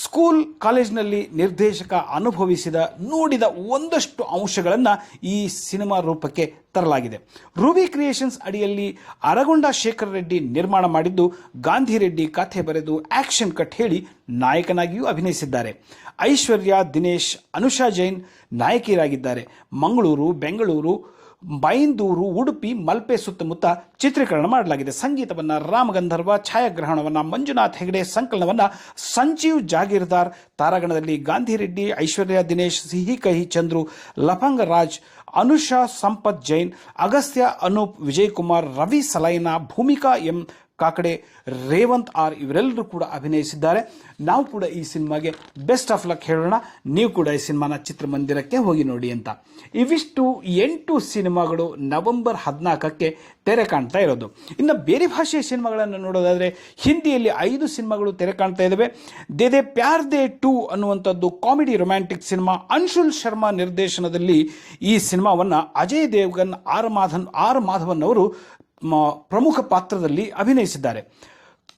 ಸ್ಕೂಲ್ ಕಾಲೇಜಿನಲ್ಲಿ ನಿರ್ದೇಶಕ ಅನುಭವಿಸಿದ, ನೋಡಿದ ಒಂದಷ್ಟು ಅಂಶಗಳನ್ನು ಈ ಸಿನಿಮಾ ರೂಪಕ್ಕೆ ತರಲಾಗಿದೆ. ರೂಬಿ ಕ್ರಿಯೇಷನ್ಸ್ ಅಡಿಯಲ್ಲಿ ಅರಗೊಂಡ ಶೇಖರ್ ರೆಡ್ಡಿ ನಿರ್ಮಾಣ ಮಾಡಿದ್ದು, ಗಾಂಧಿ ರೆಡ್ಡಿ ಕಥೆ ಬರೆದು ಆಕ್ಷನ್ ಕಟ್ ಹೇಳಿ ನಾಯಕನಾಗಿಯೂ ಅಭಿನಯಿಸಿದ್ದಾರೆ. ಐಶ್ವರ್ಯ, ದಿನೇಶ್, ಅನುಷಾ ಜೈನ್ ನಾಯಕಿಯರಾಗಿದ್ದಾರೆ. ಮಂಗಳೂರು, ಬೆಂಗಳೂರು ಬೈಂದೂರು, ಉಡುಪಿ, ಮಲ್ಪೆ ಸುತ್ತಮುತ್ತ ಚಿತ್ರೀಕರಣ ಮಾಡಲಾಗಿದೆ. ಸಂಗೀತವನ್ನು ರಾಮಗಂಧರ್ವ, ಛಾಯಾಗ್ರಹಣವನ್ನು ಮಂಜುನಾಥ್ ಹೆಗಡೆ, ಸಂಕಲನವನ್ನು ಸಂಜೀವ್ ಜಾಗೀರ್ದಾರ್, ತಾರಾಗಣದಲ್ಲಿ ಗಾಂಧಿ ರೆಡ್ಡಿ ಐಶ್ವರ್ಯ ದಿನೇಶ್, ಸಿಹಿ ಕಹಿ ಚಂದ್ರು ಲಫಂಗ ರಾಜ್ ಅನುಷಾ ಸಂಪತ್ ಜೈನ್, ಅಗಸ್ತ್ಯ ಅನೂಪ್ ವಿಜಯ್ ಕುಮಾರ್ ರವಿ ಸಲೈನಾ, ಭೂಮಿಕಾ ಎಂ ಕಾಕಡೆ, ರೇವಂತ್ ಆರ್ ಇವರೆಲ್ಲರೂ ಕೂಡ ಅಭಿನಯಿಸಿದ್ದಾರೆ. ನಾವು ಕೂಡ ಈ ಸಿನಿಮಾಗೆ ಬೆಸ್ಟ್ ಆಫ್ ಲಕ್ ಹೇಳೋಣ. ನೀವು ಕೂಡ ಈ ಸಿನಿಮಾನ ಚಿತ್ರಮಂದಿರಕ್ಕೆ ಹೋಗಿ ನೋಡಿ ಅಂತ. ಇವಿಷ್ಟು ಎಂಟು ಸಿನಿಮಾಗಳು ನವೆಂಬರ್ ಹದಿನಾಲ್ಕಕ್ಕೆ ತೆರೆ ಕಾಣ್ತಾ ಇರೋದು. ಇನ್ನು ಬೇರೆ ಭಾಷೆಯ ಸಿನಿಮಾಗಳನ್ನು ನೋಡೋದಾದರೆ ಹಿಂದಿಯಲ್ಲಿ ಐದು ಸಿನಿಮಾಗಳು ತೆರೆ ಕಾಣ್ತಾ ಇದ್ದಾವೆ ದೇ ದೇ ಪ್ಯಾರ್ ದೇ ಟು ಅನ್ನುವಂಥದ್ದು comedy romantic cinema Anshul Sharma ನಿರ್ದೇಶನದಲ್ಲಿ ಈ ಸಿನಿಮಾವನ್ನು ಅಜಯ್ ದೇವ್ಗನ್, ಆರ್ ಮಾಧನ್, ಆರ್ ಮಾಧವನ್ ಅವರು ಪ್ರಮುಖ ಪಾತ್ರದಲ್ಲಿ ಅಭಿನಯಿಸಿದ್ದಾರೆ.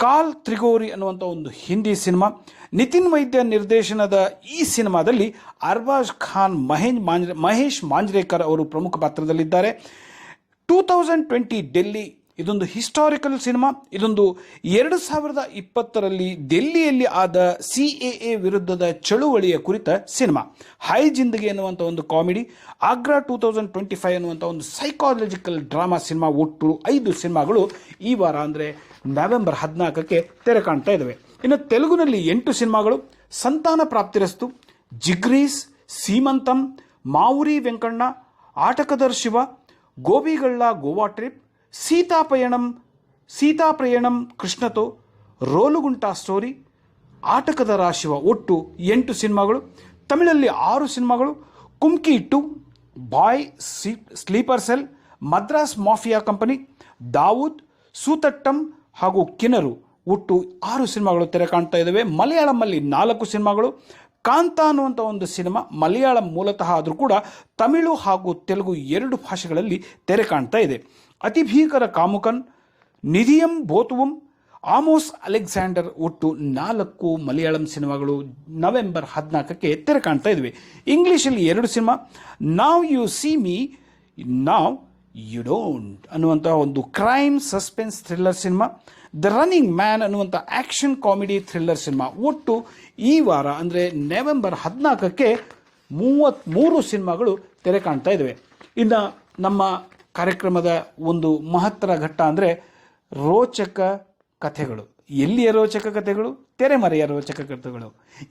ಕಾಲ್ ತ್ರಿಗೋರಿ ಅನ್ನುವಂಥ ಒಂದು ಹಿಂದಿ ಸಿನಿಮಾ. ನಿತಿನ್ ವೈದ್ಯ ನಿರ್ದೇಶನದ ಈ ಸಿನಿಮಾದಲ್ಲಿ ಅರ್ಬಾಜ್ ಖಾನ್ ಮಹೇಶ್ ಮಾಂಜ್ರೆ ಮಹೇಶ್ ಮಾಂಜ್ರೇಕರ್ ಅವರು ಪ್ರಮುಖ ಪಾತ್ರದಲ್ಲಿದ್ದಾರೆ. ಟೂ ತೌಸಂಡ್ ಟ್ವೆಂಟಿ ಡೆಲ್ಲಿ ಇದೊಂದು ಹಿಸ್ಟಾರಿಕಲ್ ಸಿನಿಮಾ ಇದೊಂದು ಎರಡು ಸಾವಿರದ ಇಪ್ಪತ್ತರಲ್ಲಿ ದೆಲ್ಲಿಯಲ್ಲಿ ಆದ ಸಿ ಎ ಎ ವಿರುದ್ಧದ ಚಳುವಳಿಯ ಕುರಿತ ಸಿನಿಮಾ ಹೈ ಜಿಂದಗಿ ಅನ್ನುವಂಥ ಒಂದು comedy, Agra two thousand twenty five ಅನ್ನುವಂಥ ಒಂದು ಸೈಕಾಲಜಿಕಲ್ ಡ್ರಾಮಾ ಸಿನಿಮಾ ಒಟ್ಟು ಐದು ಸಿನಿಮಾಗಳು ಈ ವಾರ ಅಂದರೆ ನವೆಂಬರ್ ಹದಿನಾಲ್ಕಕ್ಕೆ ತೆರೆ ಕಾಣ್ತಾ ಇದ್ದಾವೆ ಇನ್ನು ತೆಲುಗುನಲ್ಲಿ ಎಂಟು ಸಿನಿಮಾಗಳು ಸಂತಾನ ಪ್ರಾಪ್ತಿರಸ್ತು, ಜಿಗ್ರೀಸ್, ಸೀಮಂತಂ, ಮಾವುರಿ ವೆಂಕಣ್ಣ, ಆಟಕದರ್ ಶಿವ ಗೋಬಿಗಳ್ಳ ಗೋವಾ ಟ್ರಿಪ್ ಸೀತಾಪಯಣಂ, ಸೀತಾಪ್ರಯಣಂ ಕೃಷ್ಣತೋ, ರೋಲುಗುಂಟಾ ಸ್ಟೋರಿ, ಆಟಕದ ರಾಶಿವ ಒಟ್ಟು ಎಂಟು ಸಿನಿಮಾಗಳು, ತಮಿಳಲ್ಲಿ ಆರು ಸಿನಿಮಾಗಳು ಕುಮ್ಕಿ ಇಟ್ಟು, boy sleeper cell, Madras mafia company, Dawood, ಸೂತಟ್ಟಂ ಹಾಗೂ ಕಿನರು ಒಟ್ಟು ಆರು ಸಿನಿಮಾಗಳು ತೆರೆ ಕಾಣ್ತಾ ಇದ್ದಾವೆ ಮಲಯಾಳಮಲ್ಲಿ ನಾಲ್ಕು ಸಿನಿಮಾಗಳು ಕಾಂತ ಅನ್ನುವಂಥ ಒಂದು ಸಿನಿಮಾ ಮಲಯಾಳಂ ಮೂಲತಃ ಆದರೂ ಕೂಡ ತಮಿಳು ಹಾಗೂ ತೆಲುಗು ಎರಡು ಭಾಷೆಗಳಲ್ಲಿ ತೆರೆ ಕಾಣ್ತಾ ಇದೆ. ಅತಿ ಭೀಕರ ಕಾಮುಕನ್, ನಿಧಿಯಂ ಬೋತುವಂ, ಆಮೋಸ್ ಅಲೆಕ್ಸಾಂಡರ್ ಒಟ್ಟು ನಾಲ್ಕು ಮಲಯಾಳಂ ಸಿನಿಮಾಗಳು ನವೆಂಬರ್ ಹದಿನಾಲ್ಕಕ್ಕೆ ತೆರೆ ಕಾಣ್ತಾ ಇದ್ವಿ ಇಂಗ್ಲೀಷಲ್ಲಿ ಎರಡು cinema now you see me now you don't ಅನ್ನುವಂತಹ ಒಂದು crime suspense thriller cinema the running man ಅನ್ನುವಂಥ ಆ್ಯಕ್ಷನ್ ಕಾಮಿಡಿ ಥ್ರಿಲ್ಲರ್ ಸಿನಿಮಾ ಒಟ್ಟು ಈ ವಾರ, ಅಂದರೆ ನವೆಂಬರ್ ಹದಿನಾಲ್ಕಕ್ಕೆ ಮೂವತ್ತ್ಮೂರು ಸಿನಿಮಾಗಳು ತೆರೆ ಕಾಣ್ತಾ ಇದ್ದಾವೆ ಇನ್ನು ನಮ್ಮ ಕಾರ್ಯಕ್ರಮದ ಒಂದು ಮಹತ್ತರ ಘಟ್ಟ ಅಂದರೆ ರೋಚಕ ಕಥೆಗಳು. ಎಲ್ಲಿಯ ರೋಚಕ ಕಥೆಗಳು? ತೆರೆಮರೆಯ ರೋಚಕ ಕಥೆಗಳು.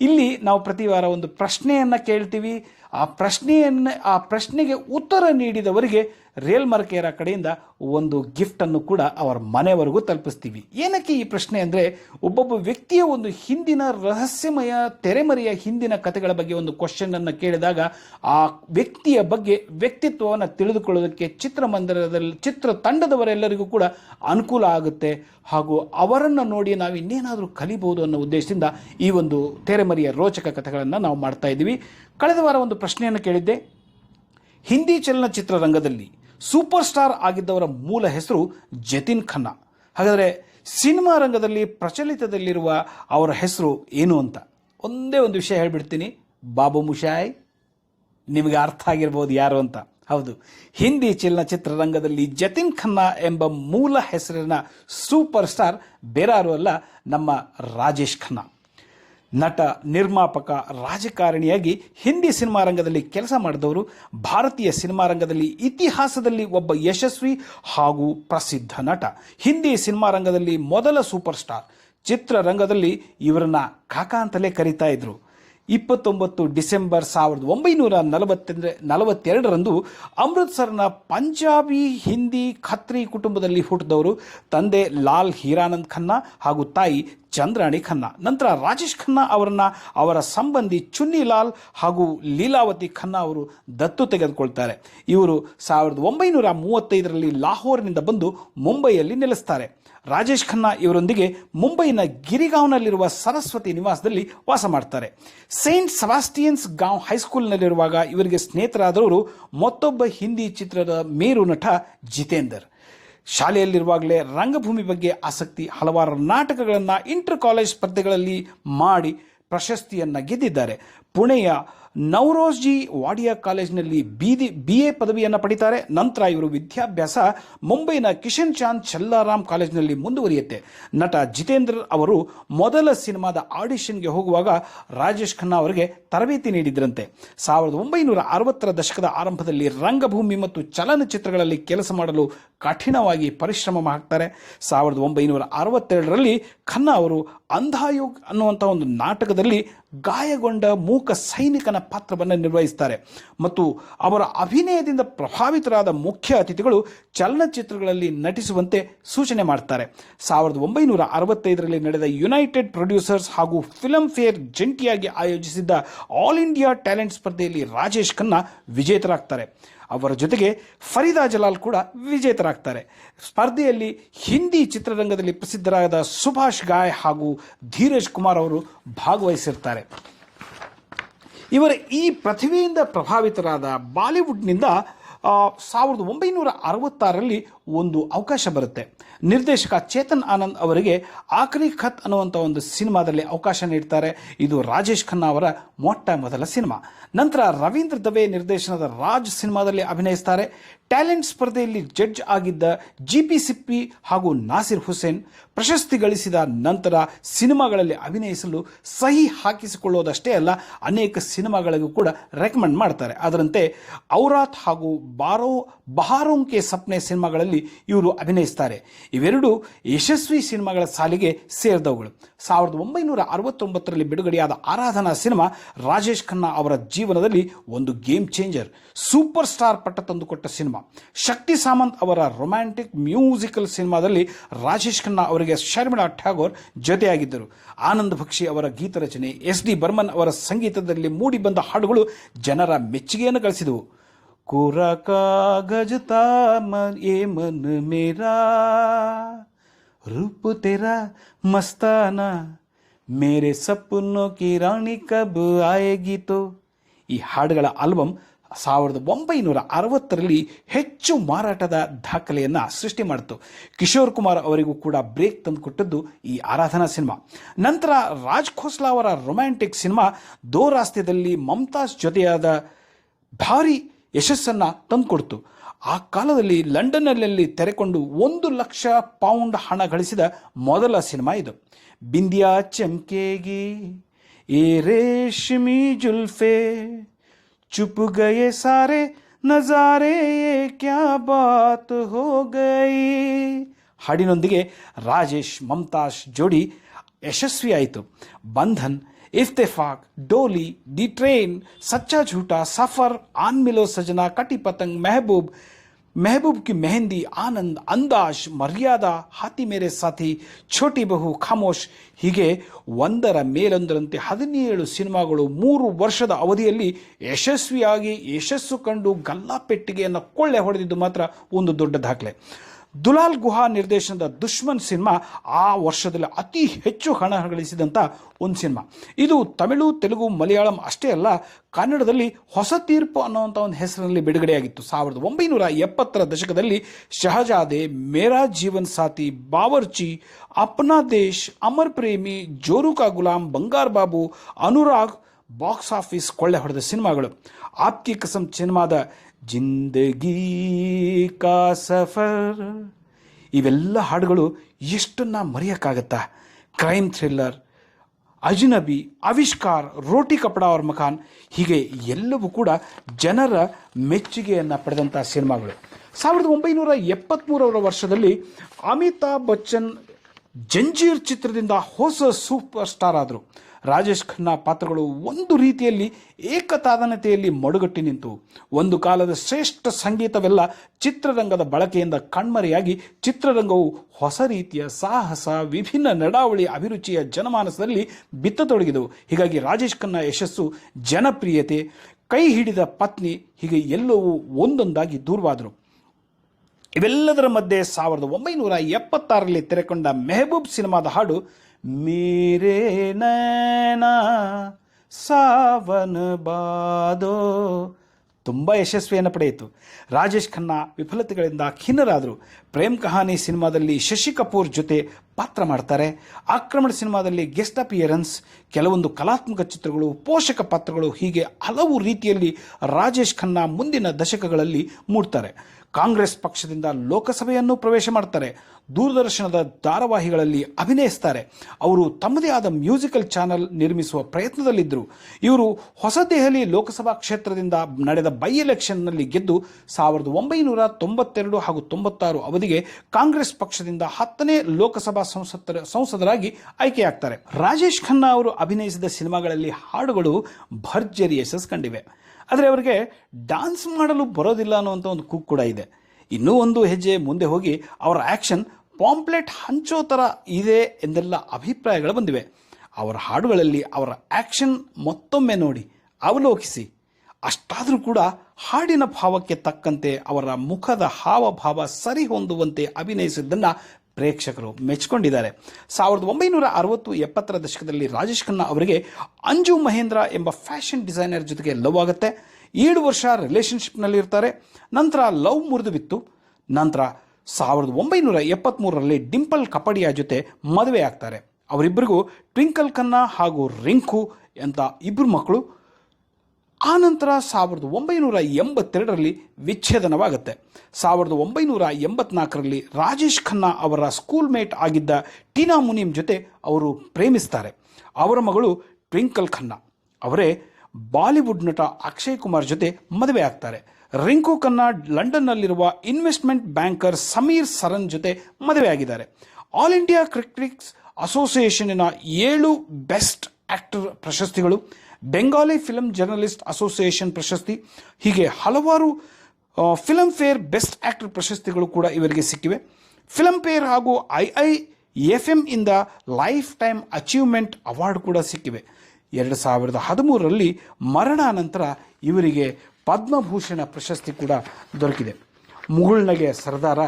ಇಲ್ಲಿ ನಾವು ಪ್ರತಿ ವಾರ ಒಂದು ಪ್ರಶ್ನೆಯನ್ನು ಕೇಳ್ತೀವಿ ಆ ಪ್ರಶ್ನೆಯನ್ನು, ಆ ಪ್ರಶ್ನೆಗೆ ಉತ್ತರ ನೀಡಿದವರಿಗೆ ರೇಲ್ ಮರ್ಕೇರ ಕಡೆಯಿಂದ ಒಂದು ಗಿಫ್ಟನ್ನು ಕೂಡ ಅವರ ಮನೆವರೆಗೂ ತಲುಪಿಸ್ತೀವಿ. ಏನಕ್ಕೆ ಈ ಪ್ರಶ್ನೆ ಅಂದರೆ ಒಬ್ಬೊಬ್ಬ ವ್ಯಕ್ತಿಯ ಒಂದು ಹಿಂದಿನ ರಹಸ್ಯಮಯ, ತೆರೆಮರೆಯ ಹಿಂದಿನ ಕಥೆಗಳ ಬಗ್ಗೆ ಒಂದು ಕ್ವಶನನ್ನು ಕೇಳಿದಾಗ ಆ ವ್ಯಕ್ತಿಯ ಬಗ್ಗೆ ವ್ಯಕ್ತಿತ್ವವನ್ನು ತಿಳಿದುಕೊಳ್ಳೋದಕ್ಕೆ ಚಿತ್ರಮಂದಿರದಲ್ಲಿ ಚಿತ್ರ ತಂಡದವರೆಲ್ಲರಿಗೂ ಕೂಡ ಅನುಕೂಲ ಆಗುತ್ತೆ. ಹಾಗೂ ಅವರನ್ನು ನೋಡಿ ನಾವು ಇನ್ನೇನಾದರೂ ಕಲಿಬಹುದು ಅನ್ನೋ ಉದ್ದೇಶದಿಂದ ಈ ಒಂದು ತೆರೆಮರೆಯ ರೋಚಕ ಕಥೆಗಳನ್ನು ನಾವು ಮಾಡ್ತಾ ಇದ್ದೀವಿ. ಕಳೆದ ವಾರ ಒಂದು ಪ್ರಶ್ನೆಯನ್ನು ಕೇಳಿದ್ದೆ. ಹಿಂದಿ ಚಲನಚಿತ್ರರಂಗದಲ್ಲಿ ಸೂಪರ್ ಸ್ಟಾರ್ ಆಗಿದ್ದವರ ಮೂಲ ಹೆಸರು ಜತಿನ್ ಖನ್ನಾ. ಹಾಗಾದರೆ ಸಿನಿಮಾ ರಂಗದಲ್ಲಿ ಪ್ರಚಲಿತದಲ್ಲಿರುವ ಅವರ ಹೆಸರು ಏನು ಅಂತ ಒಂದೇ ಒಂದು ವಿಷಯ ಹೇಳಿಬಿಡ್ತೀನಿ. ಬಾಬು ಮುಷಾಯ್, ನಿಮಗೆ ಅರ್ಥ ಆಗಿರ್ಬೋದು ಯಾರು ಅಂತ. ಹೌದು, ಹಿಂದಿ ಚಲನಚಿತ್ರರಂಗದಲ್ಲಿ ಜತಿನ್ ಖನ್ನಾ ಎಂಬ ಮೂಲ ಹೆಸರಿನ ಸೂಪರ್ ಸ್ಟಾರ್ ಬೇರಾರು ಅಲ್ಲ, ನಮ್ಮ ರಾಜೇಶ್ ಖನ್ನಾ. ನಟ, ನಿರ್ಮಾಪಕ, ರಾಜಕಾರಣಿಯಾಗಿ ಹಿಂದಿ ಸಿನಿಮಾ ರಂಗದಲ್ಲಿ ಕೆಲಸ ಮಾಡಿದವರು ಭಾರತೀಯ ಸಿನಿಮಾ ರಂಗದಲ್ಲಿ ಇತಿಹಾಸದಲ್ಲಿ ಒಬ್ಬ ಯಶಸ್ವಿ ಹಾಗೂ ಪ್ರಸಿದ್ಧ ನಟ. ಹಿಂದಿ ಸಿನಿಮಾ ರಂಗದಲ್ಲಿ ಮೊದಲ ಸೂಪರ್ ಸ್ಟಾರ್. ಚಿತ್ರರಂಗದಲ್ಲಿ ಇವರನ್ನ ಕಾಕಾ ಅಂತಲೇ ಕರೀತಾ ಇದ್ರು. ಇಪ್ಪತ್ತೊಂಬತ್ತು ಡಿಸೆಂಬರ್ ಸಾವಿರದ ಒಂಬೈನೂರ ನಲವತ್ತೆಂದ್ರೆ ನಲವತ್ತೆರಡರಂದು ಅಮೃತ್ಸರ್ನ ಪಂಜಾಬಿ ಹಿಂದಿ ಖತ್ರಿ ಕುಟುಂಬದಲ್ಲಿ ಹುಟ್ಟಿದವರು ತಂದೆ ಲಾಲ್ ಹೀರಾನಂದ್ ಖನ್ನಾ ಹಾಗೂ ತಾಯಿ ಚಂದ್ರಾಣಿ ಖನ್ನಾ. ನಂತರ ರಾಜೇಶ್ ಖನ್ನಾ ಅವರನ್ನ ಅವರ ಸಂಬಂಧಿ ಚುನ್ನಿಲಾಲ್ ಹಾಗೂ ಲೀಲಾವತಿ ಖನ್ನಾ ಅವರು ದತ್ತು ತೆಗೆದುಕೊಳ್ತಾರೆ. ಇವರು ಸಾವಿರದ ಒಂಬೈನೂರ ಮೂವತ್ತೈದರಲ್ಲಿ ಲಾಹೋರ್ನಿಂದ ಬಂದು ಮುಂಬೈಯಲ್ಲಿ ನೆಲೆಸ್ತಾರೆ. ರಾಜೇಶ್ ಖನ್ನಾ ಇವರೊಂದಿಗೆ ಮುಂಬೈನ ಗಿರಿಗಾಂವ್ನಲ್ಲಿರುವ ಸರಸ್ವತಿ ನಿವಾಸದಲ್ಲಿ ವಾಸ ಮಾಡ್ತಾರೆ. ಸೇಂಟ್ ಸಬಾಸ್ಟಿಯನ್ಸ್ ಗಾಂವ್ ಹೈಸ್ಕೂಲ್ನಲ್ಲಿರುವಾಗ ಇವರಿಗೆ ಸ್ನೇಹಿತರಾದವರು ಮತ್ತೊಬ್ಬ ಹಿಂದಿ ಚಿತ್ರದ ಮೇರು ನಟ ಜಿತೇಂದರ್. ಶಾಲೆಯಲ್ಲಿರುವಾಗಲೇ ರಂಗಭೂಮಿ ಬಗ್ಗೆ ಆಸಕ್ತಿ ಹಲವಾರು ನಾಟಕಗಳನ್ನು ಇಂಟರ್ ಕಾಲೇಜ್ ಸ್ಪರ್ಧೆಗಳಲ್ಲಿ ಮಾಡಿ ಪ್ರಶಸ್ತಿಯನ್ನು ಗೆದ್ದಿದ್ದಾರೆ. ಪುಣೆಯ ನವರೋಜ್ಜಿ ವಾಡಿಯಾ ಕಾಲೇಜಿನಲ್ಲಿ ಬಿದಿ, ಬಿ ಎ ಪದವಿಯನ್ನು ಪಡಿತಾರೆ. ನಂತರ ಇವರು ವಿದ್ಯಾಭ್ಯಾಸ ಮುಂಬೈನ ಕಿಶನ್ ಚಾಂದ್ ಚಲ್ಲಾರಾಮ್ ಕಾಲೇಜಿನಲ್ಲಿ ಮುಂದುವರಿಯುತ್ತೆ. ನಟ ಜಿತೇಂದ್ರ ಅವರು ಮೊದಲ ಸಿನಿಮಾದ ಆಡಿಷನ್ಗೆ ಹೋಗುವಾಗ ರಾಜೇಶ್ ಖನ್ನಾ ಅವರಿಗೆ ತರಬೇತಿ ನೀಡಿದ್ರಂತೆ. ಸಾವಿರದ ಒಂಬೈನೂರ ಅರವತ್ತರ ದಶಕದ ಆರಂಭದಲ್ಲಿ ರಂಗಭೂಮಿ ಮತ್ತು ಚಲನಚಿತ್ರಗಳಲ್ಲಿ ಕೆಲಸ ಮಾಡಲು ಕಠಿಣವಾಗಿ ಪರಿಶ್ರಮ ಹಾಕ್ತಾರೆ. ಸಾವಿರದ ಒಂಬೈನೂರ ಅರವತ್ತೆರಡರಲ್ಲಿ ಖನ್ನಾ ಅವರು ಅಂಧಾಯೋಗ್ ಅನ್ನುವಂಥ ಒಂದು ನಾಟಕದಲ್ಲಿ ಗಾಯಗೊಂಡ ಮೂಕ ಸೈನಿಕನ ಪಾತ್ರವನ್ನು ನಿರ್ವಹಿಸ್ತಾರೆ. ಮತ್ತು ಅವರ ಅಭಿನಯದಿಂದ ಪ್ರಭಾವಿತರಾದ ಮುಖ್ಯ ಅತಿಥಿಗಳು ಚಲನಚಿತ್ರಗಳಲ್ಲಿ ನಟಿಸುವಂತೆ ಸೂಚನೆ ಮಾಡ್ತಾರೆ. ಸಾವಿರದ ಒಂಬೈನೂರ ಅರವತ್ತೈದರಲ್ಲಿ ನಡೆದ ಯುನೈಟೆಡ್ ಪ್ರೊಡ್ಯೂಸರ್ಸ್ ಹಾಗೂ ಫಿಲಂ ಫೇರ್ ಜಂಟಿಯಾಗಿ ಆಯೋಜಿಸಿದ್ದ ಆಲ್ ಇಂಡಿಯಾ ಟ್ಯಾಲೆಂಟ್ ಸ್ಪರ್ಧೆಯಲ್ಲಿ ರಾಜೇಶ್ ಖನ್ನಾ ವಿಜೇತರಾಗ್ತಾರೆ. ಅವರ ಜೊತೆಗೆ ಫರೀದಾ ಜಲಾಲ್ ಕೂಡ ವಿಜೇತರಾಗ್ತಾರೆ. ಸ್ಪರ್ಧೆಯಲ್ಲಿ ಹಿಂದಿ ಚಿತ್ರರಂಗದಲ್ಲಿ ಪ್ರಸಿದ್ಧರಾದ ಸುಭಾಷ್ ಗಾಯ್ ಹಾಗೂ ಧೀರಜ್ ಕುಮಾರ್ ಅವರು ಭಾಗವಹಿಸಿರ್ತಾರೆ. ಇವರ ಈ ಪ್ರತಿಭೆಯಿಂದ ಪ್ರಭಾವಿತರಾದ ಬಾಲಿವುಡ್ನಿಂದ ಸಾವಿರದ ಒಂಬೈನೂರ ಅರವತ್ತಾರರಲ್ಲಿ ಒಂದು ಅವಕಾಶ ಬರುತ್ತೆ. ನಿರ್ದೇಶಕ ಚೇತನ್ ಆನಂದ್ ಅವರಿಗೆ ಆಖರಿ ಖತ್ ಅನ್ನುವಂಥ ಒಂದು ಸಿನಿಮಾದಲ್ಲಿ ಅವಕಾಶ ನೀಡ್ತಾರೆ. ಇದು ರಾಜೇಶ್ ಖನ್ನಾ ಅವರ ಮೊಟ್ಟ ಮೊದಲ ಸಿನಿಮಾ. ನಂತರ ರವೀಂದ್ರ ದವೆ ನಿರ್ದೇಶನದ ರಾಜ್ ಸಿನಿಮಾದಲ್ಲಿ ಅಭಿನಯಿಸ್ತಾರೆ. ಟ್ಯಾಲೆಂಟ್ ಸ್ಪರ್ಧೆಯಲ್ಲಿ ಜಡ್ಜ್ ಆಗಿದ್ದ ಜಿ ಪಿ ಸಿಪ್ಪಿ ಹಾಗೂ ನಾಸಿರ್ ಹುಸೇನ್ ಪ್ರಶಸ್ತಿ ಗಳಿಸಿದ ನಂತರ ಸಿನಿಮಾಗಳಲ್ಲಿ ಅಭಿನಯಿಸಲು ಸಹಿ ಹಾಕಿಸಿಕೊಳ್ಳೋದಷ್ಟೇ ಅಲ್ಲ, ಅನೇಕ ಸಿನಿಮಾಗಳಿಗೂ ಕೂಡ ರೆಕಮೆಂಡ್ ಮಾಡ್ತಾರೆ. ಅದರಂತೆ ಔರಾತ್ ಹಾಗೂ ಬಾರೋ, ಬಹಾರೋಂಕೆ ಸಪ್ನೆ ಸಿನಿಮಾಗಳಲ್ಲಿ ಇವರು ಅಭಿನಯಿಸ್ತಾರೆ. ಇವೆರಡು ಯಶಸ್ವಿ ಸಿನಿಮಾಗಳ ಸಾಲಿಗೆ ಸೇರಿದವುಗಳು. ಸಾವಿರದ ಒಂಬೈನೂರ ಅರವತ್ತೊಂಬತ್ತರಲ್ಲಿ ಬಿಡುಗಡೆಯಾದ ಆರಾಧನಾ ಸಿನಿಮಾ ರಾಜೇಶ್ ಖನ್ನಾ ಅವರ ಜೀವನದಲ್ಲಿ ಒಂದು ಗೇಮ್ ಚೇಂಜರ್ ಸೂಪರ್ ಸ್ಟಾರ್ ಪಟ್ಟ ತಂದುಕೊಟ್ಟ ಸಿನಿಮಾ. ಶಕ್ತಿ ಸಾಮಂತ್ ಅವರ ರೊಮ್ಯಾಂಟಿಕ್ ಮ್ಯೂಸಿಕಲ್ ಸಿನಿಮಾದಲ್ಲಿ ರಾಜೇಶ್ ಖನ್ನಾ ಅವರಿಗೆ ಶರ್ಮಿಳಾ ಠಾಗೋರ್ ಜೊತೆಯಾಗಿದ್ದರು. ಆನಂದ್ ಭಕ್ಷಿ ಅವರ ಗೀತ ರಚನೆ, ಎಸ್ ಡಿ ಬರ್ಮನ್ ಅವರ ಸಂಗೀತದಲ್ಲಿ ಮೂಡಿಬಂದ ಹಾಡುಗಳು ಜನರ ಮೆಚ್ಚುಗೆಯನ್ನು ಗಳಿಸಿದವು. ಕೋರ ಕಾಗಜ मन ಏ मन मेरा, रूप तेरा मस्ताना। ಮೇರೆ सपनों की रानी ಕಬ್ आएगी तो? ಈ ಹಾಡುಗಳ ಆಲ್ಬಮ್ ಸಾವಿರದ ಒಂಬೈನೂರ ಅರವತ್ತರಲ್ಲಿ ಹೆಚ್ಚು ಮಾರಾಟದ ದಾಖಲೆಯನ್ನು ಸೃಷ್ಟಿ ಮಾಡಿತು. ಕಿಶೋರ್ ಕುಮಾರ್ ಅವರಿಗೂ ಕೂಡ ಬ್ರೇಕ್ ತಂದುಕೊಟ್ಟದ್ದು ಈ ಆರಾಧನಾ ಸಿನಿಮಾ. ನಂತರ ರಾಜ್ ಖೋಸ್ಲಾ ಅವರ ರೊಮ್ಯಾಂಟಿಕ್ ಸಿನಿಮಾ ದೋರಾಸ್ತ್ಯದಲ್ಲಿ ಮಮತಾಜ್ ಜೊತೆಯಾದ ಭಾರಿ ಯಶಸ್ಸನ್ನು ತಂದುಕೊಡ್ತು. ಆ ಕಾಲದಲ್ಲಿ ಲಂಡನ್ನಲ್ಲಿ ತೆರೆಕೊಂಡು ಒಂದು ಲಕ್ಷ ಪೌಂಡ್ ಹಣ ಗಳಿಸಿದ ಮೊದಲ ಸಿನಿಮಾ ಇದು. ಬಿಂದಿಯಾ ಚಮ್ಕೇಗಿ, ಏ ರೇಷ್ಮಿ ಜುಲ್ಫೆ ಚುಪ್ ಗಯೆ ಸಾರೆ, ನಜಾರೆ ಕ್ಯಾ ಬಾತ್ ಹೋ ಹಾಡಿನೊಂದಿಗೆ ರಾಜೇಶ್ ಮಮತಾಶ್ ಜೋಡಿ ಯಶಸ್ವಿಯಾಯಿತು. ಬಂಧನ್ ಇಫ್ತೆಫಾಕ್ ಡೋಲಿ, ದಿ ಟ್ರೈನ್, ಸಚ್ಚಾ ಝೂಟಾ, ಸಫರ್, ಆನ್ ಮಿಲೋ ಸಜನಾ कटी पतंग ಮೆಹಬೂಬ್ ಮೆಹಬೂಬ್ ಕಿ मेहंदी ಆನಂದ್, ಅಂದಾಜ್, ಮರ್ಯಾದಾ, ಹಾತಿ ಮೇರೆ ಸಾಥಿ, ಛೋಟಿ ಬಹು, ಖಾಮೋಶ್, ಹೀಗೆ ಒಂದರ ಮೇಲೊಂದರಂತೆ ಹದಿನೇಳು ಸಿನಿಮಾಗಳು ಮೂರು ವರ್ಷದ ಅವಧಿಯಲ್ಲಿ ಯಶಸ್ವಿಯಾಗಿ ಯಶಸ್ಸು ಕಂಡು ಗಲ್ಲಾಪೆಟ್ಟಿಗೆಯನ್ನು ಕೊಳ್ಳೆ ಹೊಡೆದಿದ್ದು ಮಾತ್ರ ಒಂದು ದೊಡ್ಡ ದಾಖಲೆ. ದುಲಾಲ್ ಗುಹಾ ನಿರ್ದೇಶನದ ದುಶ್ಮನ್ ಸಿನಿಮಾ ಆ ವರ್ಷದಲ್ಲಿ ಅತಿ ಹೆಚ್ಚು ಹಣ ಗಳಿಸಿದಂಥ ಒಂದು ಸಿನಿಮಾ. ಇದು ತಮಿಳು, ತೆಲುಗು, ಮಲಯಾಳಂ ಅಷ್ಟೇ ಅಲ್ಲ, ಕನ್ನಡದಲ್ಲಿ ಹೊಸ ತೀರ್ಪು ಅನ್ನುವಂಥ ಒಂದು ಹೆಸರಿನಲ್ಲಿ ಬಿಡುಗಡೆಯಾಗಿತ್ತು. ಸಾವಿರದ ಒಂಬೈನೂರ ಎಪ್ಪತ್ತರ ದಶಕದಲ್ಲಿ ಶಹಜಾದೆ, ಮೇರಾ ಜೀವನ್ ಸಾಥಿ, ಬಾವರ್ಚಿ, ಅಪ್ನಾ ದೇಶ್, ಅಮರ್ ಪ್ರೇಮಿ ಜೋರುಕಾ ಗುಲಾಂ, ಬಂಗಾರ್ ಬಾಬು, ಅನುರಾಗ್, ಬಾಕ್ಸ್ ಆಫೀಸ್ ಕೊಳ್ಳೆ ಹೊಡೆದ ಸಿನಿಮಾಗಳು. ಆಪ್ಕಿ ಕಸಂ ಸಿನಿಮಾದ ಜಿಂದಗೀ ಕಾ ಸಫರ್. ಇವೆಲ್ಲ ಹಾಡುಗಳು ಎಷ್ಟನ್ನ ಮರೆಯೋಕ್ಕಾಗತ್ತಾ? ಕ್ರೈಮ್ ಥ್ರಿಲ್ಲರ್ ಅಜ್ನಬಿ, ಆವಿಷ್ಕಾರ್, ರೋಟಿ ಕಪಡ ಅವ್ರ ಮಖಾನ್, ಹೀಗೆ ಎಲ್ಲವೂ ಕೂಡ ಜನರ ಮೆಚ್ಚುಗೆಯನ್ನು ಪಡೆದಂಥ ಸಿನಿಮಾಗಳು. ಸಾವಿರದ ಒಂಬೈನೂರ ಎಪ್ಪತ್ತ್ಮೂರರ ವರ್ಷದಲ್ಲಿ ಅಮಿತಾಬ್ ಬಚ್ಚನ್ ಜಂಜೀರ್ ಚಿತ್ರದಿಂದ ಹೊಸ ಸೂಪರ್ ಸ್ಟಾರ್ ಆದರು. ರಾಜೇಶ್ ಖನ್ನಾ ಪಾತ್ರಗಳು ಒಂದು ರೀತಿಯಲ್ಲಿ ಏಕತಾದನತೆಯಲ್ಲಿ ಮಡುಗಟ್ಟಿ ನಿಂತು. ಒಂದು ಕಾಲದ ಶ್ರೇಷ್ಠ ಸಂಗೀತವೆಲ್ಲ ಚಿತ್ರರಂಗದ ಬಳಕೆಯಿಂದ ಕಣ್ಮರೆಯಾಗಿ ಚಿತ್ರರಂಗವು ಹೊಸ ರೀತಿಯ ಸಾಹಸ, ವಿಭಿನ್ನ ನಡಾವಳಿ ಅಭಿರುಚಿಯ ಜನಮಾನಸದಲ್ಲಿ ಬಿತ್ತತೊಡಗಿದವು ಹೀಗಾಗಿ ರಾಜೇಶ್ ಖನ್ನಾ ಯಶಸ್ಸು ಜನಪ್ರಿಯತೆ, ಕೈ ಹಿಡಿದ ಪತ್ನಿ, ಹೀಗೆ ಎಲ್ಲವೂ ಒಂದೊಂದಾಗಿ ದೂರವಾದರು. ಇವೆಲ್ಲದರ ಮಧ್ಯೆ ಸಾವಿರದ ಒಂಬೈನೂರ ಎಪ್ಪತ್ತಾರರಲ್ಲಿ ತೆರೆಕೊಂಡ ಮೆಹಬೂಬ್ ಸಿನಿಮಾದ ಹಾಡು ಮೇರೆ नैना ಸಾವನ ಬಾದೋ ತುಂಬ ಯಶಸ್ವಿಯನ್ನು ಪಡೆಯಿತು. ರಾಜೇಶ್ ಖನ್ನಾ ವಿಫಲತೆಗಳಿಂದ ಖಿನ್ನರಾದರು. ಪ್ರೇಮ್ ಕಹಾನಿ ಸಿನಿಮಾದಲ್ಲಿ ಶಶಿ ಕಪೂರ್ ಜೊತೆ ಪಾತ್ರ ಮಾಡ್ತಾರೆ. ಆಕ್ರಮಣ ಸಿನಿಮಾದಲ್ಲಿ ಗೆಸ್ಟ್ ಅಪಿಯರೆನ್ಸ್, ಕೆಲವೊಂದು ಕಲಾತ್ಮಕ ಚಿತ್ರಗಳು, ಪೋಷಕ ಪಾತ್ರಗಳು ಹೀಗೆ ಹಲವು ರೀತಿಯಲ್ಲಿ ರಾಜೇಶ್ ಖನ್ನಾ ಮುಂದಿನ ದಶಕಗಳಲ್ಲಿ ಮೂಡ್ತಾರೆ. ಕಾಂಗ್ರೆಸ್ ಪಕ್ಷದಿಂದ ಲೋಕಸಭೆಯನ್ನು ಪ್ರವೇಶ ಮಾಡ್ತಾರೆ. ದೂರದರ್ಶನದ ಧಾರಾವಾಹಿಗಳಲ್ಲಿ ಅಭಿನಯಿಸ್ತಾರೆ. ಅವರು ತಮ್ಮದೇ ಆದ ಮ್ಯೂಸಿಕಲ್ ಚಾನೆಲ್ ನಿರ್ಮಿಸುವ ಪ್ರಯತ್ನದಲ್ಲಿದ್ದರು. ಇವರು ಹೊಸ ದೆಹಲಿ ಲೋಕಸಭಾ ಕ್ಷೇತ್ರದಿಂದ ನಡೆದ ಬೈ ಎಲೆಕ್ಷನ್ನಲ್ಲಿ ಗೆದ್ದು ಸಾವಿರದ ಒಂಬೈನೂರ ತೊಂಬತ್ತೆರಡು ಹಾಗೂ ತೊಂಬತ್ತಾರು ಅವಧಿಗೆ ಕಾಂಗ್ರೆಸ್ ಪಕ್ಷದಿಂದ ಹತ್ತನೇ ಲೋಕಸಭಾ ಸಂಸತ್ತರ ಸಂಸದರಾಗಿ ಆಯ್ಕೆಯಾಗ್ತಾರೆ. ರಾಜೇಶ್ ಖನ್ನಾ ಅವರು ಅಭಿನಯಿಸಿದ ಸಿನಿಮಾಗಳಲ್ಲಿ ಹಾಡುಗಳು ಭರ್ಜರಿ ಯಶಸ್ಸು ಕಂಡಿವೆ. ಆದರೆ ಅವರಿಗೆ ಡಾನ್ಸ್ ಮಾಡಲು ಬರೋದಿಲ್ಲ ಅನ್ನುವಂಥ ಒಂದು ಕೂಗು ಕೂಡ ಇದೆ. ಇನ್ನೂ ಒಂದು ಹೆಜ್ಜೆ ಮುಂದೆ ಹೋಗಿ ಅವರ ಆ್ಯಕ್ಷನ್ ಪಾಂಪ್ಲೆಟ್ ಹಂಚೋ ಥರ ಇದೆ ಎಂದೆಲ್ಲ ಅಭಿಪ್ರಾಯಗಳು ಬಂದಿವೆ. ಅವರ ಹಾಡುಗಳಲ್ಲಿ ಅವರ ಆ್ಯಕ್ಷನ್ ಮತ್ತೊಮ್ಮೆ ನೋಡಿ ಅವಲೋಕಿಸಿ. ಅಷ್ಟಾದರೂ ಕೂಡ ಹಾಡಿನ ಭಾವಕ್ಕೆ ತಕ್ಕಂತೆ ಅವರ ಮುಖದ ಹಾವಭಾವ ಸರಿ ಹೊಂದುವಂತೆ ಅಭಿನಯಿಸಿದ್ದನ್ನು ಪ್ರೇಕ್ಷಕರು ಮೆಚ್ಚಿಕೊಂಡಿದ್ದಾರೆ. ಸಾವಿರದ ಒಂಬೈನೂರ ಅರವತ್ತು ಎಪ್ಪತ್ತರ ದಶಕದಲ್ಲಿ ರಾಜೇಶ್ ಖನ್ನಾ ಅವರಿಗೆ ಅಂಜು ಮಹೇಂದ್ರ ಎಂಬ ಫ್ಯಾಷನ್ ಡಿಸೈನರ್ ಜೊತೆಗೆ ಲವ್ ಆಗುತ್ತೆ. ಏಳು ವರ್ಷ ರಿಲೇಷನ್ಶಿಪ್ನಲ್ಲಿ ಇರ್ತಾರೆ ನಂತರ ಲವ್ ಮುರಿದು ಬಿತ್ತು. ನಂತರ ಸಾವಿರದ ಒಂಬೈನೂರ ಎಪ್ಪತ್ತ್ಮೂರರಲ್ಲಿ ಡಿಂಪಲ್ ಕಪಡಿಯ ಜೊತೆ ಮದುವೆ ಆಗ್ತಾರೆ ಅವರಿಬ್ಬರಿಗೂ ಟ್ವಿಂಕಲ್ ಖನ್ನಾ ಹಾಗೂ ರಿಂಕು ಅಂತ ಇಬ್ಬರು ಮಕ್ಕಳು ಆನಂತರ ಸಾವಿರದ ಒಂಬೈನೂರ ಎಂಬತ್ತೆರಡರಲ್ಲಿ ವಿಚ್ಛೇದನವಾಗುತ್ತೆ. ಸಾವಿರದ ಒಂಬೈನೂರ ಎಂಬತ್ನಾಲ್ಕರಲ್ಲಿ ರಾಜೇಶ್ ಖನ್ನಾ ಅವರ ಸ್ಕೂಲ್ ಮೇಟ್ ಆಗಿದ್ದ ಟೀನಾ ಮುನಿಮ್ ಜೊತೆ ಅವರು ಪ್ರೇಮಿಸ್ತಾರೆ. ಅವರ ಮಗಳು ಟ್ವಿಂಕಲ್ ಖನ್ನಾ. ಅವರೇ ಬಾಲಿವುಡ್ ನಟ ಅಕ್ಷಯ್ ಕುಮಾರ್ ಜೊತೆ ಮದುವೆ ಆಗ್ತಾರೆ. ರಿಂಕು ಖನ್ನಾ ಲಂಡನ್ನಲ್ಲಿರುವ ಇನ್ವೆಸ್ಟ್ಮೆಂಟ್ ಬ್ಯಾಂಕರ್ ಸಮೀರ್ ಸರನ್ ಜೊತೆ ಮದುವೆ ಆಗಿದ್ದಾರೆ ಆಲ್ ಇಂಡಿಯಾ ಕ್ರಿಕೆಟಿಕ್ಸ್ ಅಸೋಸಿಯೇಷನಿನ ಏಳು ಬೆಸ್ಟ್ ಆಕ್ಟರ್ ಪ್ರಶಸ್ತಿಗಳು. ಬೆಂಗಾಲಿ ಫಿಲಂ ಜರ್ನಲಿಸ್ಟ್ ಅಸೋಸಿಯೇಷನ್ ಪ್ರಶಸ್ತಿ. ಹೀಗೆ ಹಲವಾರು ಫಿಲಂ ಫೇರ್ ಬೆಸ್ಟ್ ಆಕ್ಟರ್ ಪ್ರಶಸ್ತಿಗಳು ಕೂಡ ಇವರಿಗೆ ಸಿಕ್ಕಿವೆ. ಫಿಲಂ ಫೇರ್ ಹಾಗೂ ಐ ಐ ಎಫ್ ಎಂ ಇಂದ ಲೈಫ್ ಟೈಮ್ ಅಚೀವ್ಮೆಂಟ್ ಅವಾರ್ಡ್ ಕೂಡ ಸಿಕ್ಕಿವೆ. ಎರಡು ಸಾವಿರದ ಹದಿಮೂರರಲ್ಲಿ ಮರಣಾನಂತರ ಇವರಿಗೆ ಪದ್ಮಭೂಷಣ ಪ್ರಶಸ್ತಿ ಕೂಡ ದೊರಕಿದೆ. ಮುಗುಳ್ನಗೆ ಸರ್ದಾರ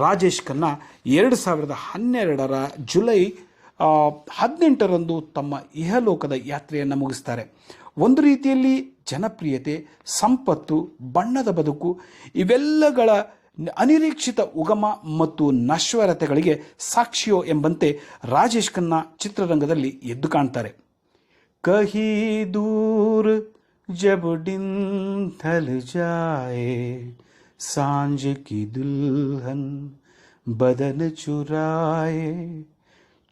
ರಾಜೇಶ್ ಖನ್ನಾ ಎರಡು ಸಾವಿರದ ಹನ್ನೆರಡರ ಜುಲೈ ಹದಿನೆಂಟರಂದು ತಮ್ಮ ಇಹಲೋಕದ ಯಾತ್ರೆಯನ್ನು ಮುಗಿಸ್ತಾರೆ. ಒಂದು ರೀತಿಯಲ್ಲಿ ಜನಪ್ರಿಯತೆ, ಸಂಪತ್ತು, ಬಣ್ಣದ ಬದುಕು, ಇವೆಲ್ಲಗಳ ಅನಿರೀಕ್ಷಿತ ಉಗಮ ಮತ್ತು ನಶ್ವರತೆಗಳಿಗೆ ಸಾಕ್ಷಿಯೋ ಎಂಬಂತೆ ರಾಜೇಶ್ ಖನ್ನಾ ಚಿತ್ರರಂಗದಲ್ಲಿ ಎದ್ದು ಕಾಣ್ತಾರೆ. ಕಹಿ ದೂರ್ ಜಬ್ ಡಿಂಥಲ್ ಜಾಯೆ, ಸಾಂಜೆ ಕಿ ದುಲ್ಹನ್ ಬದನ್ ಚುರಾಯೆ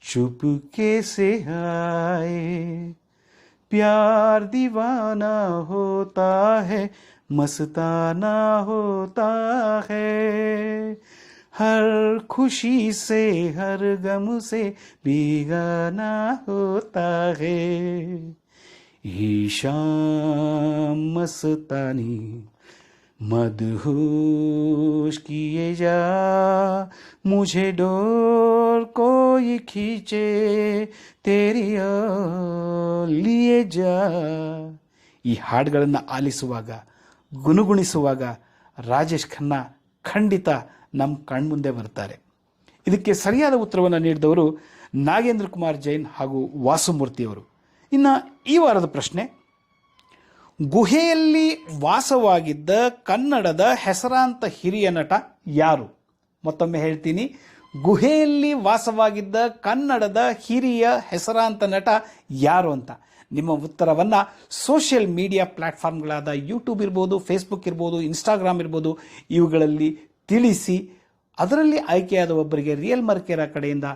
चुपके से आए। प्यार दीवाना होता है, मस्ताना होता है। हर खुशी से, हर गम से बीगाना होता है। ईशान मस्तानी मदहोश किए जा मुझे डोर कोई खींचे तेरी ओर लिए जा ಈ ಹಾಡುಗಳನ್ನು ಆಲಿಸುವಾಗ ಗುನುಗುಣಿಸುವಾಗ ರಾಜೇಶ್ ಖನ್ನಾ ಖಂಡಿತ ನಮ್ಮ ಕಣ್ಮುಂದೆ ಬರ್ತಾರೆ ಇದಕ್ಕೆ ಸರಿಯಾದ ಉತ್ತರವನ್ನು ನೀಡಿದವರು ನಾಗೇಂದ್ರ ಕುಮಾರ್ ಜೈನ್ ಹಾಗೂ ವಾಸುಮೂರ್ತಿಯವರು ಇನ್ನು ಈ ವಾರದ ಪ್ರಶ್ನೆ ಗುಹೆಯಲ್ಲಿ ವಾಸವಾಗಿದ್ದ ಕನ್ನಡದ ಹೆಸರಾಂತ ಹಿರಿಯ ನಟ ಯಾರು? ಮತ್ತೊಮ್ಮೆ ಹೇಳ್ತೀನಿ. ಗುಹೆಯಲ್ಲಿ ವಾಸವಾಗಿದ್ದ ಕನ್ನಡದ ಹಿರಿಯ ಹೆಸರಾಂತ ನಟ ಯಾರು ಅಂತ? ನಿಮ್ಮ ಉತ್ತರವನ್ನು ಸೋಷಿಯಲ್ ಮೀಡಿಯಾ ಪ್ಲ್ಯಾಟ್ಫಾರ್ಮ್ಗಳಾದ ಯೂಟ್ಯೂಬ್ ಇರ್ಬೋದು, ಫೇಸ್ಬುಕ್ ಇರ್ಬೋದು, ಇನ್ಸ್ಟಾಗ್ರಾಮ್ ಇರ್ಬೋದು, ಇವುಗಳಲ್ಲಿ ತಿಳಿಸಿ. ಅದರಲ್ಲಿ ಆಯ್ಕೆಯಾದ ಒಬ್ಬರಿಗೆ ರಿಯಲ್ ಮರ್ಕೇರ ಕಡೆಯಿಂದ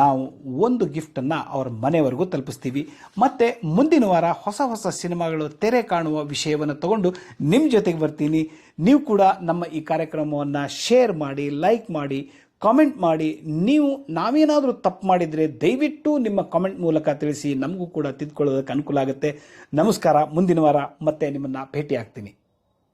ನಾವು ಒಂದು ಗಿಫ್ಟನ್ನು ಅವ್ರ ಮನೆವರೆಗೂ ತಲುಪಿಸ್ತೀವಿ. ಮತ್ತು ಮುಂದಿನ ವಾರ ಹೊಸ ಹೊಸ ಸಿನಿಮಾಗಳು ತೆರೆ ಕಾಣುವ ವಿಷಯವನ್ನು ತಗೊಂಡು ನಿಮ್ಮ ಜೊತೆಗೆ ಬರ್ತೀನಿ. ನೀವು ಕೂಡ ನಮ್ಮ ಈ ಕಾರ್ಯಕ್ರಮವನ್ನು ಶೇರ್ ಮಾಡಿ ಲೈಕ್ ಮಾಡಿ ಕಾಮೆಂಟ್ ಮಾಡಿ. ನೀವು ನಾವೇನಾದರೂ ತಪ್ಪು ಮಾಡಿದರೆ ದಯವಿಟ್ಟು ನಿಮ್ಮ ಕಾಮೆಂಟ್ ಮೂಲಕ ತಿಳಿಸಿ ನಮಗೂ ಕೂಡ ತಿದ್ಕೊಳ್ಳೋದಕ್ಕೆ ಅನುಕೂಲ ಆಗುತ್ತೆ. ನಮಸ್ಕಾರ, ಮುಂದಿನ ವಾರ ಮತ್ತೆ ನಿಮ್ಮನ್ನು ಭೇಟಿ ಆಗ್ತೀನಿ